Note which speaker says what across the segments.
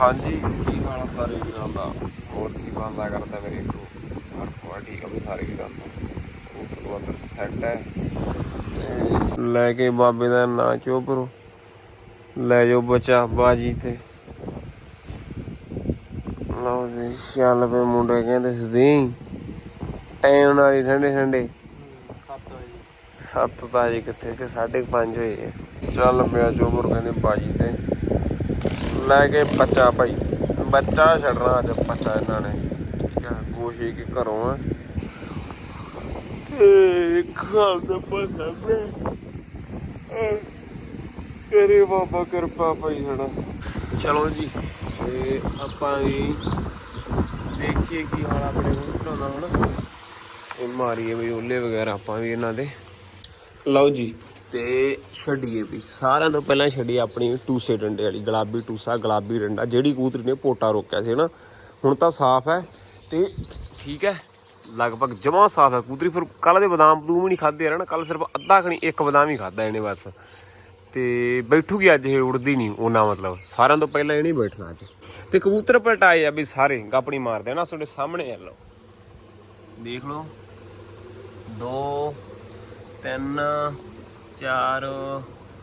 Speaker 1: ਹਾਂਜੀ ਕੀ ਹਾਲ ਆ ਸਾਰੇ ਵੀਰਾਂ ਦਾ? ਹੋਰ ਕੀ ਬੰਦਾ ਕਰਦਾ ਮੇਰੇ ਕੋ ਹਰ ਠੀਕ ਆ ਵੀ ਸਾਰੇ ਵੀਰਾਂ ਦਾ। ਉਪਰ ਉਧਰ ਸੈੱਟ ਹੈ। ਤੇ ਲੈ ਕੇ ਬਾਬੇ ਦਾ ਨਾਂ ਚੋਪਰੋ ਲੈ ਜਾਓ ਬੱਚਾ ਬਾਜੀ ਤੇ। ਲਓ ਜੀ ਚੱਲ ਪਏ ਮੁੰਡੇ ਕਹਿੰਦੇ ਸਦੀ। ਟਾਈਮ ਨਾਲ ਹੀ ਠੰਡੇ ਠੰਡੇ। 7 ਤਾਂ ਅਜੇ ਕਿੱਥੇ? ਕਿ 5:30 ਹੋਏ। ਚੱਲ ਪਿਆ ਚੋਪਰ ਕਹਿੰਦੇ ਬਾਜੀ ਤੇ। ਲੈ ਕੇ ਬੱਚਾ ਭਾਈ। ਬੱਚਾ ਛੱਡਣਾ ਅੱਜ ਬੱਚਾ ਇਹਨਾਂ ਨੇ। ਠੀਕ ਹੈ ਕੋਸ਼ਿਸ਼ ਕਿ ਘਰੋਂ ਆ। ਤੇ ਇੱਕ ਸਾਲ ਦਾ ਬੱਚਾ ਕਰੇ ਬਾਬਾ ਕਿਰਪਾ ਭਾਈ ਹਣਾ ਚਲੋ ਜੀ, ਤੇ ਆਪਾਂ ਵੀ ਦੇਖੀਏ ਕੀ ਹਾਲ ਆਪਣੇ ਕੋਲ ਦਾ ਹਣਾ। ਇਹ ਮਾਰੀਏ ਵੀ ਓਲੇ ਵਗੈਰਾ ਆਪਾਂ ਵੀ ਇਹਨਾਂ ਦੇ। ਲਓ ਜੀ ਤੇ ਛੱਡੀਏ ਵੀ। ਸਾਰਿਆਂ ਤੋਂ ਪਹਿਲਾਂ ਛੱਡੀਏ ਆਪਣੀ ਟੂਸੇ ਡੰਡੇ ਵਾਲੀ, ਗੁਲਾਬੀ ਟੂਸਾ, ਗੁਲਾਬੀ ਡੰਡਾ, ਜਿਹੜੀ ਕੂਤਰੀ ਨੇ ਪੋਟਾ ਰੋਕਿਆ ਸੀ ਨਾ ਹੁਣ ਤਾਂ ਸਾਫ਼ ਹੈ ਤੇ ਠੀਕ ਹੈ, ਲਗਭਗ ਜਮਾ ਸਾਫ਼ ਹੈ ਕੂਤਰੀ ਫਿਰ ਕੱਲ ਦੇ ਬਦਾਮ ਬਦੂਮ ਹੀ ਨਹੀਂ ਖਾਦੇ ਯਾਰ ਨਾ ਕੱਲ ਸਿਰਫ ਅੱਧਾ ਖਣੀ ਇੱਕ ਬਦਾਮ ਹੀ ਖਾਦਾ ਇਹਨੇ ਬਸ। ਤੇ ਬੈਠੂਗੀ ਅੱਜ, ਇਹ ਉੜਦੀ ਨਹੀਂ, ਉਹਨਾਂ ਮਤਲਬ। ਸਾਰਿਆਂ ਤੋਂ ਪਹਿਲਾਂ ਇਹਨੇ ਬੈਠਣਾ ਅੱਜ। ਤੇ ਕਬੂਤਰ ਪਲਟਾਏ ਆ ਵੀ ਸਾਰੇ ਗੱਪਣੀ ਮਾਰਦੇ ਆ ਨਾ ਤੁਹਾਡੇ ਸਾਹਮਣੇ ਆ, ਲਓ। ਦੇਖ ਲਓ। 2 3 4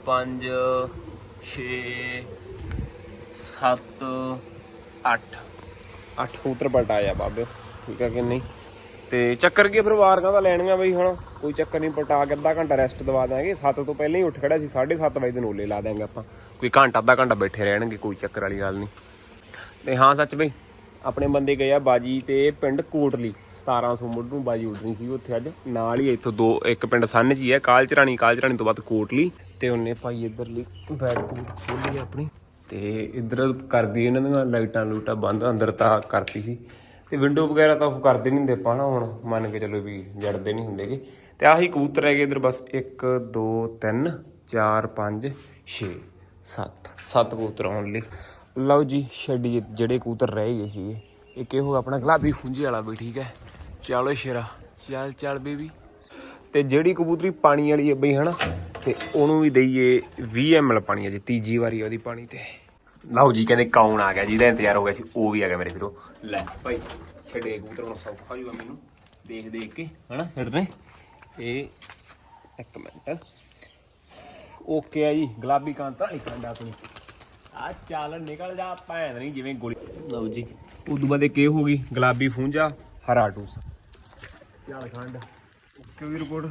Speaker 1: 5 6 7 8 8 ਕਬੂਤਰ ਪਲਟਾਏ ਆ ਬਾਬੇ, ਠੀਕ ਆ ਕਿ ਨਹੀਂ? ਤੇ ਚੱਕਰ ਕੀ ਆ, ਫਿਰ ਵਾਰਗਾ ਤਾਂ ਲੈਣੀਆਂ ਬਈ ਹੁਣ? ਕੋਈ ਚੱਕਰ ਨਹੀਂ, ਪਲਟਾ ਕੇ ਅੱਧਾ ਘੰਟਾ ਰੈਸਟ ਦਵਾ ਦਾਂਗੇ 7 ਤੋਂ ਪਹਿਲਾਂ ਹੀ ਉੱਠ ਖੜਿਆ ਸੀ 7:30 ਵਜੇ ਦੇ ਨੋਲੇ ਲਾ ਦਾਂਗੇ ਆਪਾਂ। ਕੋਈ ਘੰਟਾ, ਅੱਧਾ ਘੰਟਾ ਬੈਠੇ ਰਹਿਣਗੇ, ਕੋਈ ਚੱਕਰ ਵਾਲੀ ਗੱਲ ਨਹੀਂ। ਤੇ ਹਾਂ, ਸੱਚ ਬਈ, ਆਪਣੇ ਬੰਦੇ ਗਏ ਆ ਬਾਜੀ ਤੇ ਪਿੰਡ ਕੋਟਲੀ। 1700 ਮੁੱਢ ਨੂੰ ਬਾਜੀ ਉੱਡਣੀ ਸੀ ਉੱਥੇ ਅੱਜ। ਨਾਲ ਹੀ ਇੱਥੋਂ ਦੋ, ਇੱਕ ਪਿੰਡ ਸੰਨ ਜੀ ਹੈ ਕਾਲਚਰਾਣੀ ਕਾਲਚਰਾਣੀ ਤੋਂ ਬਾਅਦ ਕੋਟਲੀ। ਤੇ ਉਹਨੇ ਭਾਈ ਇੱਧਰਲੀ ਬੈਡ ਕੋਟ ਖੋਲੀ ਆਪਣੀ। ਤੇ ਇੱਧਰ ਕਰਦੀ ਇਹਨਾਂ ਦੀਆਂ ਲਾਈਟਾਂ ਲੂਟਾਂ ਬੰਦ, ਅੰਦਰ ਤਾਂ ਕਰਤੀ ਸੀ। ਤੇ ਵਿੰਡੋ ਵਗੈਰਾ ਤਾਂ ਉਹ ਕਰਦੇ ਨਹੀਂ ਹੁੰਦੇ ਆਪਾਂ ਨਾ ਹੁਣ, ਮੰਨ ਕੇ ਚਲੋ ਵੀ ਜੜਦੇ ਨਹੀਂ ਹੁੰਦੇਗੇ ਤੇ ਆਹੀ ਕਬੂਤਰ ਹੈਗੇ ਇੱਧਰ ਬਸ 1 2 3 4 5 6 7 7 ਕਬੂਤਰ ਆਉਣ ਲਈ। ਲਓ ਜੀ, ਛੱਡੀ ਜਿਹੜੇ ਕਬੂਤਰ ਰਹਿ ਗਏ ਸੀਗੇ। ਇੱਕ ਇਹ ਹੋ ਆਪਣਾ ਗੁਲਾਬੀ ਖੁੰਝੇ ਵਾਲਾ ਵੀ, ਠੀਕ ਹੈ? ਚਲੋ ਸ਼ੇਰਾ, ਚੱਲ ਚੱਲ ਬੇਬੀ। ਤੇ ਜਿਹੜੀ ਕਬੂਤਰੀ ਪਾਣੀ ਵਾਲੀ ਹੈ ਬਈ, ਹਨਾ? ਤੇ ਉਹਨੂੰ ਵੀ ਦਈਏ 20 ml ਪਾਣੀ ਅਜੇ, ਤੀਜੀ ਵਾਰੀ ਉਹਦੀ ਪਾਣੀ ਤੇ। ਲਓ ਜੀ, ਕਹਿੰਦੇ ਕੌਣ ਆ ਗਿਆ? ਜਿਹਦਾ ਇੰਤਜ਼ਾਰ ਹੋ ਗਿਆ ਸੀ, ਉਹ ਵੀ ਆ ਗਿਆ ਮੇਰੇ ਵੀਰੋ। ਲੈ ਭਾਈ, ਛੱਡੇ ਕਬੂਤਰ ਹੁਣ ਸੌਖਾ ਜੂਗਾ ਮੈਨੂੰ। ਦੇਖ ਦੇਖ ਕੇ, ਹਨਾ ਛੱਡਨੇ ਇਹ ਇੱਕ ਮਿੰਟ। ਓਕੇ ਆ ਜੀ, ਗੁਲਾਬੀ ਕਾਂਤਾ। ਇੱਕ ਅੰਡਾ ਆਪਣੀ ਆ ਚੱਲ, ਨਿਕਲ ਜਾ, ਭੈਣ ਨਹੀਂ ਜਿਵੇਂ ਗੋਲੀ। ਲਓ ਜੀ। ਉਦੋਂ ਬਾਅਦ ਇੱਕ ਇਹ ਹੋ ਗਈ? ਗੁਲਾਬੀ ਫੂੰਜਾ ਹਰਾ ਟੂਸ ਚੱਲ ਖੰਡ। ਓਕੇ ਵੀ ਰਿਪੋਰਟ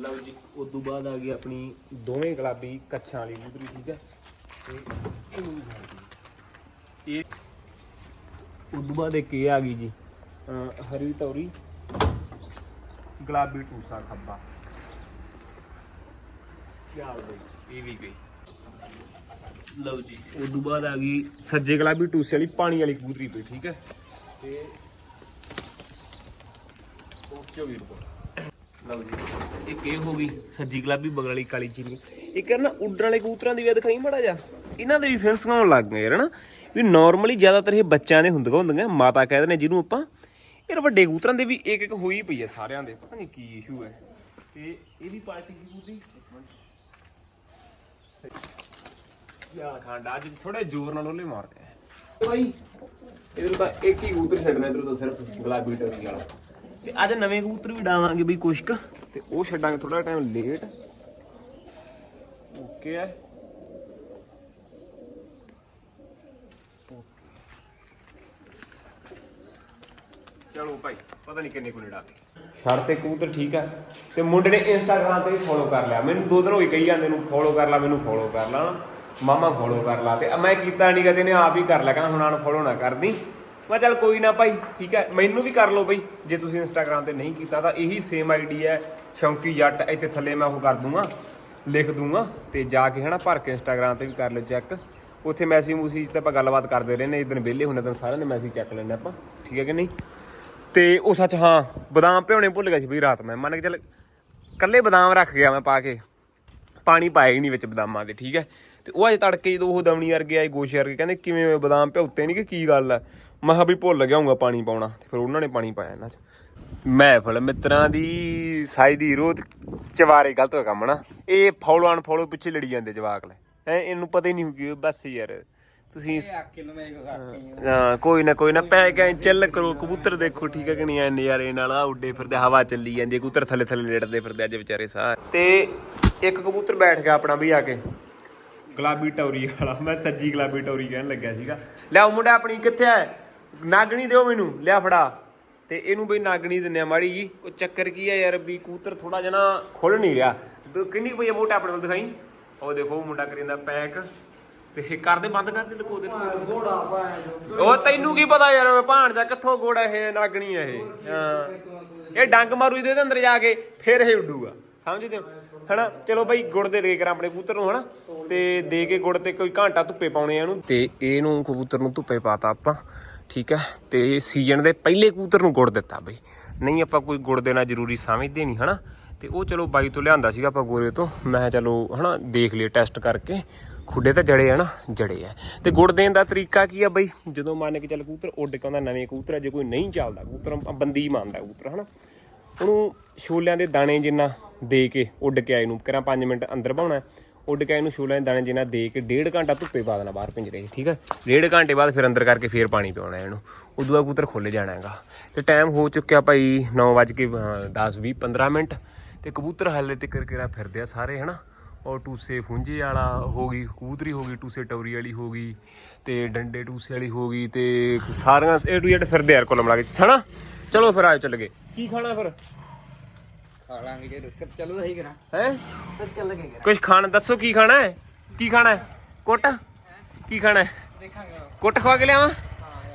Speaker 1: ਲਓ ਜੀ ਉਦੋਂ ਬਾਅਦ ਆ ਗਈ ਆਪਣੀ ਦੋਵੇਂ ਗੁਲਾਬੀ ਕੱਛਾਂ ਵਾਲੀ ਕਬੂਤਰੀ ਠੀਕ ਹੈ? ਤੇ। ਇਹ ਉਦੋਂ ਬਾਅਦ ਇੱਕ ਇਹ ਆ ਗਈ ਜੀ ਹਰੀ ਤੌਰੀ ਗੁਲਾਬੀ ਟੂਸਾ ਖੱਬਾ। ਯਾਰ ਬਈ ਇਹ ਵੀ ਗਈ। ਲਓ ਜੀ ਉਦੋਂ ਬਾਅਦ ਆ ਗਈ ਸੱਜੇ ਗੁਲਾਬੀ ਟੂਸੇ ਵਾਲੀ ਪਾਣੀ ਵਾਲੀ ਕਬੂਤਰੀ ਪਈ, ਠੀਕ ਹੈ? ਤੇ ਓਕੇ ਵੀ ਰਿਪੋਰਟ ਲਓ ਜੀ, ਇੱਕ ਇਹ ਹੋ ਗਈ ਸੱਜੀ ਗੁਲਾਬੀ ਬਗਲ ਵਾਲੀ ਕਾਲੀ ਚੀਨੀ। ਇੱਕ ਨਾ, ਉੱਡਣ ਵਾਲੇ ਕਬੂਤਰਾਂ ਦੀ ਵੀ ਦਿਖਾਈ ਮੜਾ ਜਾ ਇਹਨਾਂ ਦੇ ਵੀ ਫਿੰਸ ਆਉਣ ਲੱਗ ਗਏ ਯਾਰ, ਹਨਾ? ਵੀ ਨਾਰਮਲੀ ਜ਼ਿਆਦਾਤਰ ਇਹ ਬੱਚਿਆਂ ਦੇ ਹੁੰਦੀਆਂ ਹੁੰਦੀਆਂ, ਮਾਤਾ ਕਹਿੰਦੇ ਨੇ ਜਿਹਨੂੰ ਆਪਾਂ। ਯਾਰ ਵੱਡੇ ਕਬੂਤਰਾਂ ਦੇ ਵੀ ਇੱਕ ਇੱਕ ਹੋਈ ਪਈ ਹੈ ਸਾਰਿਆਂ ਦੇ, ਪਤਾ ਨਹੀਂ ਕੀ ਇਸ਼ੂ ਹੈ। ਤੇ ਇਹਦੀ ਪਾਰਟੀ ਕੀ ਕਬੂਤਰੀ? ਯਾ ਖਾਂਡਾ ਅੱਜ ਥੋੜੇ ਜ਼ੋਰ ਨਾਲ ਉਹਲੇ ਮਾਰਦੇ ਆ। ਭਾਈ ਇਧਰ ਤਾਂ ਇੱਕ ਹੀ ਕਬੂਤਰ ਛੱਡਣਾ ਇਧਰ ਤਾਂ ਸਿਰਫ ਗੁਲਾਬੀ ਟੋਰੀ ਵਾਲਾ। ਤੇ ਅੱਜ ਨਵੇਂ ਕਬੂਤਰ ਵੀ ਡਾਵਾਂਗੇ ਬਈ ਕੁਛ ਕੁ ਤੇ ਉਹ ਛੱਡਾਂਗੇ ਥੋੜਾ ਟਾਈਮ ਲੇਟ ਓਕੇ ਹੈ ਚਲੋ ਭਾਈ ਪਤਾ ਨਹੀਂ ਕਿੰਨੇ ਕੁ ਤੇ ਕਬੂਤਰ ਠੀਕ ਹੈ ਤੇ ਮੁੰਡੇ ਨੇ ਇੰਸਟਾਗ੍ਰਾਮ ਤੇ ਫੋਲੋ ਕਰ ਲਿਆ। ਮੈਨੂੰ ਦੋ ਦਿਨ ਹੋਈ ਕਹੀ ਜਾਂਦੇ ਨੂੰ ਫੋਲੋ ਕਰ ਲਾ ਮੈਨੂੰ ਫੋਲੋ ਕਰ ਲਾ। ਨਾ ਮਾਮਾ ਫੋਲੋ ਕਰ ਲਾ ਤੇ ਮੈਂ ਕੀਤਾ ਨਹੀਂ ਕਦੇ ਨੇ ਆਪ ਹੀ ਕਰ ਲਿਆ, ਕਹਿੰਦਾ ਹੁਣ ਆਣ ਫੋਲੋ ਨਾ ਕਰਦੀ। ਮੈਂ ਚੱਲ ਕੋਈ ਨਾ ਭਾਈ, ਠੀਕ ਹੈ, ਮੈਨੂੰ ਵੀ ਕਰ ਲਓ ਬਈ ਜੇ ਤੁਸੀਂ ਇੰਸਟਾਗ੍ਰਾਮ ਤੇ ਨਹੀਂ ਕੀਤਾ ਤਾਂ ਇਹੀ ਸੇਮ ਆਈਡੀ ਹੈ, ਸ਼ੌਂਕੀ ਜੱਟ, ਇੱਥੇ ਥੱਲੇ ਮੈਂ ਉਹ ਕਰ ਦੂੰਗਾ, ਲਿਖ ਦੂੰਗਾ ਤੇ ਜਾ ਕੇ ਹਨਾ ਭਰ ਕੇ ਇੰਸਟਾਗ੍ਰਾਮ ਤੇ ਵੀ ਕਰ ਲਿਓ ਚੈੱਕ ਉੱਥੇ ਮੈਸੇਜ ਮੂਸੇਜ ਤੇ ਆਪਾਂ ਗੱਲਬਾਤ ਕਰਦੇ ਰਹਿੰਦੇ, ਇੱਕ ਦਿਨ ਵਿਹਲੇ ਹੁੰਦੇ ਤਾਂ ਸਾਰਿਆਂ ਦੇ ਮੈਸੇਜ ਚੈੱਕ ਲੈਂਦੇ ਆਪਾਂ, ਠੀਕ ਹੈ ਕਿ ਨਹੀਂ? ਤੇ ਉਹ ਸੱਚ ਹਾਂ, ਬਦਾਮ ਭਿਉਣੇ ਭੁੱਲ ਗਿਆ ਸੀ ਬਈ ਰਾਤ ਮੈਂ, ਮੰਨ ਕੇ ਚੱਲ ਕੱਲੇ ਬਦਾਮ ਰੱਖ ਗਿਆ ਮੈਂ ਪਾ ਕੇ, ਪਾਣੀ ਪਾਇਆ ਹੀ ਨਹੀਂ ਵਿੱਚ ਬਦਾਮਾਂ ਦੇ, ਠੀਕ ਹੈ? ਤੇ ਉਹ ਅੱਜ ਤੜਕੇ ਜਦੋਂ ਉਹ ਦਵਣੀ ਵਰਗੇ ਆਏ ਗੋਸ਼ੇ ਵਰਗੇ ਕਹਿੰਦੇ ਕਿਵੇਂ ਬਦਾਮ ਭਿਉਤੇ ਨਹੀਂ ਕਿ ਕੀ ਗੱਲ ਹੈ ਮੈਂ ਕਿਹਾ ਵੀ ਭੁੱਲ ਗਿਆ ਹੂੰਗਾ ਪਾਣੀ ਪਾਉਣਾ। ਤੇ ਫਿਰ ਉਹਨਾਂ ਨੇ ਪਾਣੀ ਪਾਇਆ ਇਹਨਾਂ 'ਚ। ਮਹਿਫਲ ਮਿੱਤਰਾਂ ਦੀ ਸਾਈ ਦੀ ਰੋਤ ਚਵਾਰੇ ਗਲਤ ਹੋਇਆ ਕੰਮ ਨਾ। ਇਹ ਫੋਲੋ ਅਨ ਫੋਲੋ ਪਿੱਛੇ ਲੜੀ ਜਾਂਦੇ ਜਵਾਕ ਲੈ। ਐ ਇਹਨੂੰ ਪਤਾ ਹੀ ਨਹੀਂ ਕਿ ਬਸ ਯਾਰ ਤੁਸੀਂ ਹਾਂ ਕੋਈ ਨਾ ਕੋਈ ਨਾ ਪੈ ਕੇ ਐਂ ਚੱਲ ਕਰੋ ਕਬੂਤਰ ਦੇਖੋ ਠੀਕ ਹੈ ਕਿ ਨਹੀਂ? ਐ ਨਜ਼ਾਰੇ ਨਾਲ ਆ ਉੱਡੇ ਫਿਰਦੇ ਹਵਾ ਚੱਲੀ ਜਾਂਦੀ ਹੈ, ਕਬੂਤਰ ਥੱਲੇ ਥੱਲੇ ਲੇਟਦੇ ਫਿਰਦੇ ਅੱਜ ਵਿਚਾਰੇ ਸਾਰ ਤੇ ਇੱਕ ਕਬੂਤਰ ਬੈਠ ਗਿਆ ਆਪਣਾ ਵੀ ਆ ਕੇ। ਗੁਲਾਬੀ ਟੌਰੀ ਵਾਲਾ। ਮੈਂ ਸੱਜੀ ਗੁਲਾਬੀ ਟੌਰੀ ਕਹਿਣ ਲੱਗਿਆ ਸੀਗਾ। ਲਿਆਓ ਮੁੰਡਾ ਆਪਣੀ ਕਿੱਥੇ ਐ? ਨਾਗਣੀ ਦਿਓ ਮੈਨੂੰ। ਲਿਆ ਫੜਾ। ਤੇ ਇਹਨੂੰ ਬਈ ਨਾਗਣੀ ਦਿੰਨੇ ਆ ਮਾੜੀ ਜੀ। ਉਹ ਚੱਕਰ ਕੀ ਹੈ ਯਾਰ ਵੀ ਕਬੂਤਰ ਥੋੜਾ ਜਿਹਾ ਨਾ ਖੁੱਲ ਨਹੀਂ ਰਿਹਾ। ਤੇ ਕਿੰਨੀ ਪਈ ਆ ਮੋਟਾ ਆਪਣੇ ਕੋਲ ਦਿਖਾਈ? ਉਹ ਦੇਖੋ ਉਹ ਮੁੰਡਾ ਕਰਿੰਦਾ ਪੈਕ। ਤੇ ਕਰਦੇ ਬੰਦ ਕਰਦੇ ਲਕੋ ਦੇ
Speaker 2: ਘੋੜਾ ਪਾਇਆ ਜੋ
Speaker 1: ਉਹ ਤੈਨੂੰ ਕੀ ਪਤਾ ਯਾਰ ਭਾਣਜਾ ਕਿੱਥੋਂ ਗੋੜਾ ਇਹ ਨਾਗਣੀ ਇਹ। ਹਾਂ। ਇਹ ਡੰਗ ਮਾਰੂ ਇਹਦੇ ਅੰਦਰ ਜਾ ਕੇ ਫਿਰ ਇਹ ਉੱਡੂਗਾ। ਸਮਝਦੇ ਹੋ? ਹਨਾ? ਚਲੋ ਬਈ, ਗੁੜ ਦੇ ਦੇ ਕੇ ਆਪਣੇ ਕਬੂਤਰ ਨੂੰ, ਹਨਾ? ਤੇ ਦੇ ਕੇ ਗੁੜ ਤੇ ਕੋਈ ਘੰਟਾ ਧੁੱਪੇ ਪਾਉਣੇ ਆ ਇਹਨੂੰ। ਤੇ ਇਹਨੂੰ ਕਬੂਤਰ ਨੂੰ ਧੁੱਪੇ ਪਾਤਾ ਆਪਾਂ, ਠੀਕ ਹੈ ਤੇ ਸੀਜ਼ਨ ਦੇ ਪਹਿਲੇ ਕਬੂਤਰ ਨੂੰ ਗੁੜ ਦਿੱਤਾ ਬਈ। ਨਹੀਂ ਆਪਾਂ ਕੋਈ ਗੁੜ ਦੇਣਾ ਜ਼ਰੂਰੀ ਸਮਝਦੇ ਨਹੀਂ, ਹਨਾ? ਤੇ ਉਹ ਚਲੋ ਬਾਈ ਤੋਂ ਲਿਆਂਦਾ ਸੀਗਾ ਆਪਾਂ ਗੋਰੇ ਤੋਂ। ਮੈਂ ਕਿਹਾ ਚਲੋ, ਹਨਾ, ਦੇਖ ਲਈਏ ਟੈਸਟ ਕਰਕੇ। ਖੁੱਡੇ ਤਾਂ ਜੜੇ ਆ ਨਾ, ਜੜੇ ਆ। ਤੇ ਗੁੜ ਦੇਣ ਦਾ ਤਰੀਕਾ ਕੀ ਆ ਬਈ? ਜਦੋਂ ਮੰਨ ਕੇ ਚੱਲ ਕਬੂਤਰ ਉੱਡ ਕੇ ਆਉਂਦਾ, ਨਵੇਂ ਕਬੂਤਰ ਜੇ ਕੋਈ ਨਹੀਂ ਚੱਲਦਾ, ਕਬੂਤਰ ਬੰਦੀ ਮੰਨਦਾ ਕਬੂਤਰ, ਹਨਾ? ਉਹਨੂੰ ਛੋਲਿਆਂ ਦੇ ਦਾਣੇ ਜਿੰਨਾ ਦੇ ਕੇ ਉੱਡ ਕੇ ਆਏ ਨੂੰ। ਕਰਾਂ 5 ਮਿੰਟ ਅੰਦਰ ਬਾਉਣਾ ਉੱਡ ਕੇ ਆਏ ਨੂੰ ਛੋਲਿਆਂ ਦੇ ਦਾਣੇ ਜਿੰਨਾ ਦੇ ਕੇ ਡੇਢ ਘੰਟਾ ਧੁੱਪੇ ਪਾ ਦੇਣਾ ਬਾਹਰ ਪਿੰਜਰੇ ਠੀਕ ਹੈ? ਡੇਢ ਘੰਟੇ ਬਾਅਦ ਫਿਰ ਅੰਦਰ ਕਰਕੇ ਫਿਰ ਪਾਣੀ ਪਿਆਉਣਾ ਇਹਨੂੰ। ਉਦੋਂ ਬਾਅਦ ਕਬੂਤਰ ਖੁੱਲ ਜਾਣਾ ਹੈਗਾ। ਤੇ ਟਾਈਮ ਹੋ ਚੁੱਕਿਆ ਭਾਈ 9:10 20 15 ਮਿੰਟ। ਤੇ ਕਬੂਤਰ ਹਾਲੇ ਤੇ ਕਿਰਕਿਰਾ ਫਿਰਦੇ ਆ ਸਾਰੇ, ਹਨਾ? ਔਰ ਟੂਸੇ ਫੁੰਝੇ ਵਾਲਾ ਹੋ ਗਈ, ਕਬੂਤਰੀ ਹੋ ਗਈ, ਟੂਸੇ ਟੌਰੀ ਵਾਲੀ ਹੋ ਗਈ, ਤੇ ਡੰਡੇ ਟੂਸੇ ਵਾਲੀ ਹੋ ਗਈ, ਤੇ ਸਾਰੀਆਂ ਏ ਟੂ ਜ਼ੈਡ ਫਿਰਦੇ ਯਾਰ, ਕੋਲ ਮਿਲਾ ਕੇ, ਹਨਾ? ਚਲੋ ਫਿਰ ਆਇਓ ਚੱਲ ਗਏ। ਕੀ ਖਾਣਾ ਫਿਰ?
Speaker 2: ਖਾ ਲਾਂਗੇ ਜੇ ਰੁਕ ਚਲੋ ਸਹੀ ਕਰਾਂ।
Speaker 1: ਹੈ?
Speaker 2: ਫਿਰ ਚੱਲ ਕੇ ਕਰਾਂ।
Speaker 1: ਕੁਝ ਖਾਣ ਦੱਸੋ ਕੀ ਖਾਣਾ ਹੈ? ਕੀ ਖਾਣਾ ਹੈ? ਕੁੱਟ। ਕੀ ਖਾਣਾ ਹੈ?
Speaker 2: ਦੇਖਾਂਗੇ
Speaker 1: ਕੁੱਟ ਖਵਾ ਕੇ ਲਿਆਵਾਂ?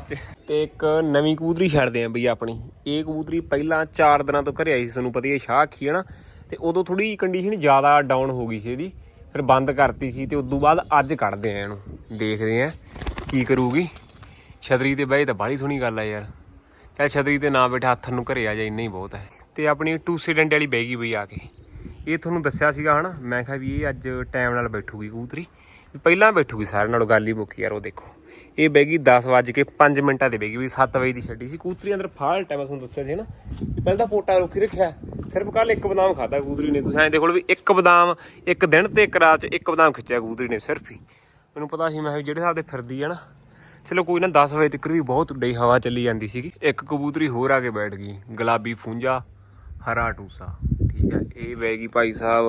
Speaker 1: ਤੇ- ਤੇ ਇੱਕ ਨਵੀਂ ਕਬੂਤਰੀ ਛੱਡਦੇ ਆਂ ਬਈ ਆਪਣੀ। ਇਹ ਕਬੂਤਰੀ ਪਹਿਲਾਂ 4 ਦਿਨਾਂ ਤੋਂ ਘਰੇ ਆਈ ਸੀ ਤੁਹਾਨੂੰ ਪਤਾ ਹੀ ਹੈ ਸ਼ਾਹ ਅੱਖੀ ਹੈ ਨਾ। ਤੇ ਉਦੋਂ ਥੋੜੀ ਕੰਡੀਸ਼ਨ ਜ਼ਿਆਦਾ ਡਾਊਨ ਹੋ ਗਈ ਸੀ ਇਹਦੀ। ਫਿਰ ਬੰਦ ਕਰਤੀ ਸੀ ਤੇ ਉਦੋਂ ਬਾਅਦ ਅੱਜ ਕੱਢਦੇ ਆ ਇਹਨੂੰ। ਦੇਖਦੇ ਆ ਕੀ ਕਰੂਗੀ। ਛਤਰੀ ਤੇ ਬਹਿ ਤਾਂ ਬਾਹਲੀ ਸੋਹਣੀ ਗੱਲ ਆ ਯਾਰ। ਚੱਲ ਛਤਰੀ ਤੇ ਨਾ ਬੈਠਾ ਹੱਥ ਨੂੰ ਘਰੇ ਆ ਜਾ ਇੰਨਾ ਹੀ ਬਹੁਤ ਹੈ। ਤੇ ਆਪਣੀ ਟੂਸੇ ਡੰਡੇ ਵਾਲੀ ਬਹਿ ਗਈ ਬਈ ਆ ਕੇ। ਇਹ ਤੁਹਾਨੂੰ ਦੱਸਿਆ ਸੀਗਾ ਹਨਾ, ਮੈਂ ਕਿਹਾ ਵੀ ਇਹ ਅੱਜ ਟਾਈਮ ਨਾਲ ਬੈਠੂਗੀ ਕੂਤਰੀ ਵੀ ਪਹਿਲਾਂ ਬੈਠੂਗੀ ਸਾਰਿਆਂ ਨਾਲੋਂ ਗੱਲ ਹੀ ਮੁੱਕੀ ਯਾਰ, ਉਹ ਦੇਖੋ। ਇਹ ਬੈਗੀ ਗਈ 10 ਵਜੇ ਕੇ 5 ਮਿੰਟਾਂ ਤੇ ਬਹਿ ਗਈ ਵੀ 7 ਵਜੇ ਦੀ ਛੱਡੀ ਸੀ। ਕੂਤਰੀ ਅੰਦਰ ਫਾਲ ਟਾਈਮ ਤੁਹਾਨੂੰ ਦੱਸਿਆ ਸੀ ਨਾ ਪਹਿਲਾਂ ਤਾਂ ਪੋਟਾ ਰੋਕੀ ਰੱਖਿਆ, ਸਿਰਫ ਕੱਲ ਇੱਕ ਬਦਾਮ ਖਾਦਾ ਕੂਤਰੀ ਨੇ। ਤੁਸੀਂ ਐਂ ਦੇਖੋ ਵੀ ਇੱਕ ਬਦਾਮ, ਇੱਕ ਦਿਨ ਤੇ ਇੱਕ ਰਾਤ ਚ ਇੱਕ ਬਦਾਮ ਖਿੱਚਿਆ ਕੂਤਰੀ ਨੇ ਸਿਰਫ ਹੀ। ਮੈਨੂੰ ਪਤਾ ਸੀ, ਮੈਂ ਕਿਹਾ ਜਿਹੜੇ ਹਿਸਾਬ 'ਤੇ ਫਿਰਦੀ ਹੈ ਨਾ, ਚਲੋ ਕੋਈ ਨਾ 10 ਵਜੇ ਤੱਕ ਵੀ ਬਹੁਤ ਡਈ ਹਵਾ ਚੱਲੀ ਜਾਂਦੀ ਸੀਗੀ। ਇੱਕ ਕਬੂਤਰੀ ਹੋਰ ਆ ਕੇ ਬੈਠ ਗਈ, ਗੁਲਾਬੀ ਫੁੰਜਾ ਹਰਾ ਟੂਸਾ। ਠੀਕ ਹੈ, ਇਹ ਬਹਿ ਗਈ ਭਾਈ ਸਾਹਿਬ,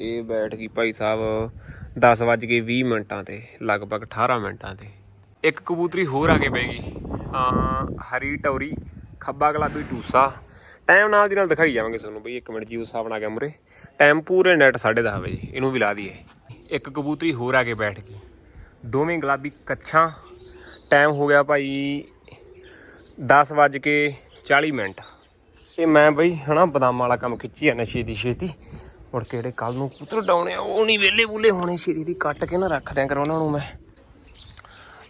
Speaker 1: ਇਹ ਬੈਠ ਗਈ ਭਾਈ ਸਾਹਿਬ 10 ਵੱਜ ਕੇ 20 ਮਿੰਟਾਂ ਤੇ, ਲਗਭਗ 18 ਮਿੰਟਾਂ ਤੇ। ਇੱਕ ਕਬੂਤਰੀ ਹੋਰ ਆ ਕੇ ਬਹਿ ਗਈ ਹਰੀ ਟੌਰੀ, ਖੱਬਾ ਗੁਲਾਬੀ ਟੂਸਾ। ਟਾਈਮ ਨਾਲ ਦੀ ਨਾਲ ਦਿਖਾਈ ਜਾਵਾਂਗੇ ਤੁਹਾਨੂੰ ਬਈ 1 ਮਿੰਟ ਜੀ ਉਸ ਹਿਸਾਬ ਨਾਲ ਆ ਗਿਆ ਮੁਰੇ। ਟਾਈਮ ਪੂਰੇ ਨੈਟ 10:30 ਵਜੇ, ਇਹਨੂੰ ਵੀ ਲਾ ਦਈਏ। ਇੱਕ ਕਬੂਤਰੀ ਹੋਰ ਆ ਕੇ ਬੈਠ ਗਈ। ਦੋਵੇਂ ਗੁਲਾਬੀ ਕੱਛਾਂ। ਟਾਈਮ ਹੋ ਗਿਆ ਭਾਈ 10 ਵੱਜ ਕੇ 40 ਮਿੰਟ। ਇਹ ਮੈਂ ਬਈ ਹਨਾ ਬਦਾਮਾਂ ਵਾਲਾ ਕੰਮ ਖਿੱਚੀ ਆ ਨਸ਼ੇ ਦੀ ਛੇਤੀ। ਮੁੜ ਕੇ ਜਿਹੜੇ ਕੱਲ ਨੂੰ ਕਬੂਤਰ ਡਾਉਣੇ ਆ, ਉਹ ਨਹੀਂ ਵੇਲੇ ਬੁਲੇ ਹੋਣੇ, ਛੇਤੀ ਦੀ ਕੱਟ ਕੇ ਨਾ ਰੱਖ ਦਿਆਂ ਕਰ ਉਹਨਾਂ ਨੂੰ ਮੈਂ।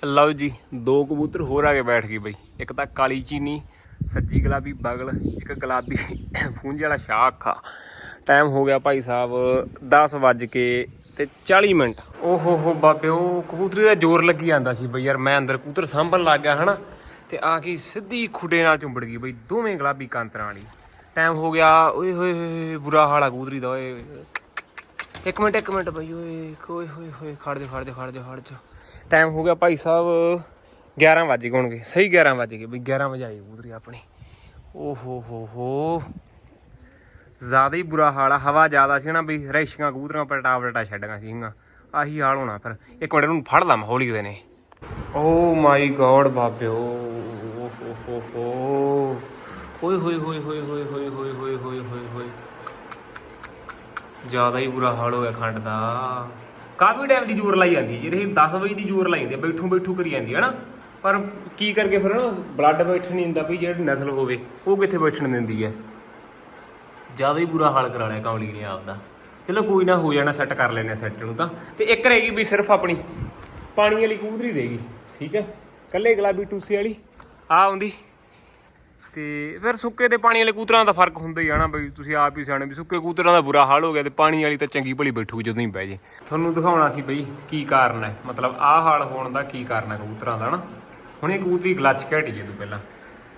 Speaker 1: ਲਓ ਜੀ, ਦੋ ਕਬੂਤਰ ਹੋਰ ਆ ਕੇ ਬੈਠ ਗਈ ਬਈ। ਇੱਕ ਤਾਂ ਕਾਲੀ ਚੀਨੀ, ਸੱਜੀ ਗੁਲਾਬੀ ਬਗਲ, ਇੱਕ ਗੁਲਾਬੀ ਫੂੰਜ ਵਾਲਾ ਸ਼ਾਹ ਅੱਖਾ ਟਾਈਮ ਹੋ ਗਿਆ ਭਾਈ ਸਾਹਿਬ 10 ਵੱਜ ਕੇ ਤੇ 40 ਮਿੰਟ। ਓ ਹੋ ਹੋ ਬਾਬੇ ਕਬੂਤਰੀ ਦਾ ਜ਼ੋਰ ਲੱਗੀ ਜਾਂਦਾ ਸੀ ਬਈ ਯਾਰ, ਮੈਂ ਅੰਦਰ ਕਬੂਤਰ ਸਾਂਭਣ ਲੱਗ ਗਿਆ ਹਨਾ। ਤੇ ਆ ਕੇ ਸਿੱਧੀ ਖੁੱਡੇ ਨਾਲ ਚੁੰਬੜ ਗਈ ਬਈ, ਦੋਵੇਂ ਗੁਲਾਬੀ ਕਾਂਤਰਾਂ ਵਾਲੀ। ਟਾਈਮ ਹੋ ਗਿਆ, ਓਏ, ਹੋਏ ਹੋਏ ਬੁਰਾ ਹਾਲ ਆ ਦਾ, ਓਏ ਇੱਕ ਮਿੰਟ ਇੱਕ ਮਿੰਟ ਬਈ, ਓਏ ਓਏ, ਹੋਏ ਹੋਏ, ਖੜ ਜਾ ਖੜ ਜਾ ਖੜ ਜਾ ਖੜ ਜਾ। ਟਾਈਮ ਹੋ ਗਿਆ ਭਾਈ ਸਾਹਿਬ 11 ਵਜੇ ਹੋਣਗੇ। ਸਹੀ 11 ਵਜੇ ਗਏ ਬਈ 11 ਵਜੇ ਆਈ ਕਬੂਤਰੀ ਆਪਣੀ। ਓ ਹੋ ਹੋ। ਹੋ ਜ਼ਿਆਦਾ ਹੀ ਬੁਰਾ ਹਾਲ ਆ, ਹਵਾ ਜ਼ਿਆਦਾ ਸੀ ਨਾ ਬਈ, ਰੇਸ਼ੀਆਂ, ਕਬੂਤਰਾਂ, ਪਲਟਾ ਪਲਟਾ ਛੱਡੀਆਂ ਸੀਗੀਆਂ। ਆਹੀ ਹਾਲ ਹੋਣਾ ਫਿਰ। ਇੱਕ ਮਿੰਟ ਨੂੰ ਫੜ ਲਾ ਹੌਲੀ ਦੇ ਨੇ। ਓ ਮਾਈ ਗੋਡ ਬਾਬਿਓ। ਓਏ ਹੋਏ ਹੋਏ ਹੋਏ ਹੋਏ ਹੋਏ ਹੋਏ ਹੋਏ ਹੋਏ ਹੋਏ ਹੋਏ। ਜ਼ਿਆਦਾ ਹੀ ਬੁਰਾ ਹਾਲ ਹੋ ਗਿਆ ਖੰਡ ਦਾ। ਕਾਫੀ ਟਾਈਮ ਦੀ ਜ਼ੋਰ ਲਾਈ ਜਾਂਦੀ ਜਿਹੜੇ 10 ਵਜੇ ਦੀ ਜ਼ੋਰ ਲਾਈ ਜਾਂਦੀ ਬੈਠੂ ਬੈਠੂ ਕਰੀ ਜਾਂਦੀ ਹੈ ਨਾ ਪਰ ਕੀ ਕਰਕੇ ਫਿਰ ਨਾ ਬਲੱਡ ਬੈਠਣ ਨਹੀਂ ਦਿੰਦਾ ਵੀ ਜਿਹੜੀ ਨਸਲ ਹੋਵੇ, ਉਹ ਕਿੱਥੇ ਬੈਠਣ ਦਿੰਦੀ ਹੈ? ਜ਼ਿਆਦਾ ਹੀ ਬੁਰਾ ਹਾਲ ਕਰਾ ਲਿਆ ਕਮਲੀ ਨੇ ਆਪਦਾ ਚਲੋ ਕੋਈ ਨਾ, ਹੋ ਜਾਣਾ ਸੈੱਟ ਕਰ ਲੈਣੇ ਸੈੱਟ ਨੂੰ ਤਾਂ। ਤੇ ਇੱਕ ਰਹਿ ਗਈ ਵੀ ਸਿਰਫ ਆਪਣੀ। ਪਾਣੀ ਵਾਲੀ ਕੂਦਰੀ ਰਹਿ ਠੀਕ ਹੈ? ਕੱਲੇ ਗੁਲਾਬੀ ਟੂਸੇ ਵਾਲੀ। ਆ ਆਉਂਦੀ। ਤੇ ਫਿਰ ਸੁੱਕੇ ਤੇ ਪਾਣੀ ਵਾਲੇ ਕੂਤਰਾਂ ਦਾ ਫ਼ਰਕ ਹੁੰਦਾ ਹੀ ਆ ਨਾ ਬਈ, ਤੁਸੀਂ ਆਪ ਹੀ ਸਿਆਣੇ ਵੀ ਸੁੱਕੇ ਕੂਤਰਾਂ ਦਾ ਬੁਰਾ ਹਾਲ ਹੋ ਗਿਆ ਤੇ ਪਾਣੀ ਵਾਲੀ ਤਾਂ ਚੰਗੀ ਭਲੀ ਬੈਠੂਗੀ ਜਦੋਂ ਹੀ ਬਹਿ ਜੇ। ਤੁਹਾਨੂੰ ਦਿਖਾਉਣਾ ਸੀ ਬਈ ਕੀ ਕਾਰਨ ਹੈ, ਮਤਲਬ ਆਹ ਹਾਲ ਹੋਣ ਦਾ ਕੀ ਕਾਰਨ ਹੈ ਕਬੂਤਰਾਂ ਦਾ ਨਾ। ਹੁਣ ਇਹ ਕਬੂਤਰੀ ਗਲੱਚ ਘਟੀ ਜੇ ਤੋਂ ਪਹਿਲਾਂ।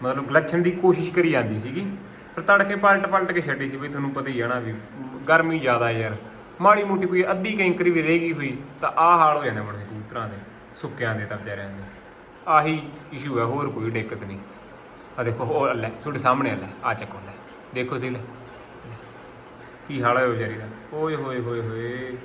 Speaker 1: ਮਤਲਬ ਗਲੱਛਣ ਦੀ ਕੋਸ਼ਿਸ਼ ਕਰੀ ਜਾਂਦੀ ਸੀਗੀ ਪਰ ਤੜਕੇ ਪਲਟ ਪਲਟ ਕੇ ਛੱਡੀ ਸੀ ਬਈ, ਤੁਹਾਨੂੰ ਪਤਾ ਹੀ ਆ ਨਾ ਵੀ ਗਰਮੀ ਜ਼ਿਆਦਾ ਯਾਰ। ਮਾੜੀ ਮੋਟੀ ਕੋਈ ਅੱਧੀ ਕੈਂਕਰੀ ਵੀ ਰਹਿ ਗਈ ਹੋਈ, ਤਾਂ ਆਹ ਹਾਲ ਹੋ ਜਾਣਾ ਮੁੜ ਕਬੂਤਰਾਂ ਦੇ, ਸੁੱਕਿਆਂ ਦੇ ਤਾਂ ਵਿਚਾਰਿਆਂ ਦੇ। ਆਹੀ ਇਸ਼ੂ ਹੈ, ਹੋਰ ਕੋਈ ਦਿੱਕਤ ਨਹੀਂ। ਆ ਦੇਖੋ, ਉਹ ਲੈ, ਤੁਹਾਡੇ ਸਾਹਮਣੇ ਲੈ, ਆ ਚੱਕੋ ਲੈ। ਦੇਖੋ ਸੀ ਲੈ। ਕੀ ਹਾਲ ਹੈ ਵਿਚਾਰੀ ਦਾ? ਓਏ ਹੋਏ ਹੋਏ ਹੋਏ।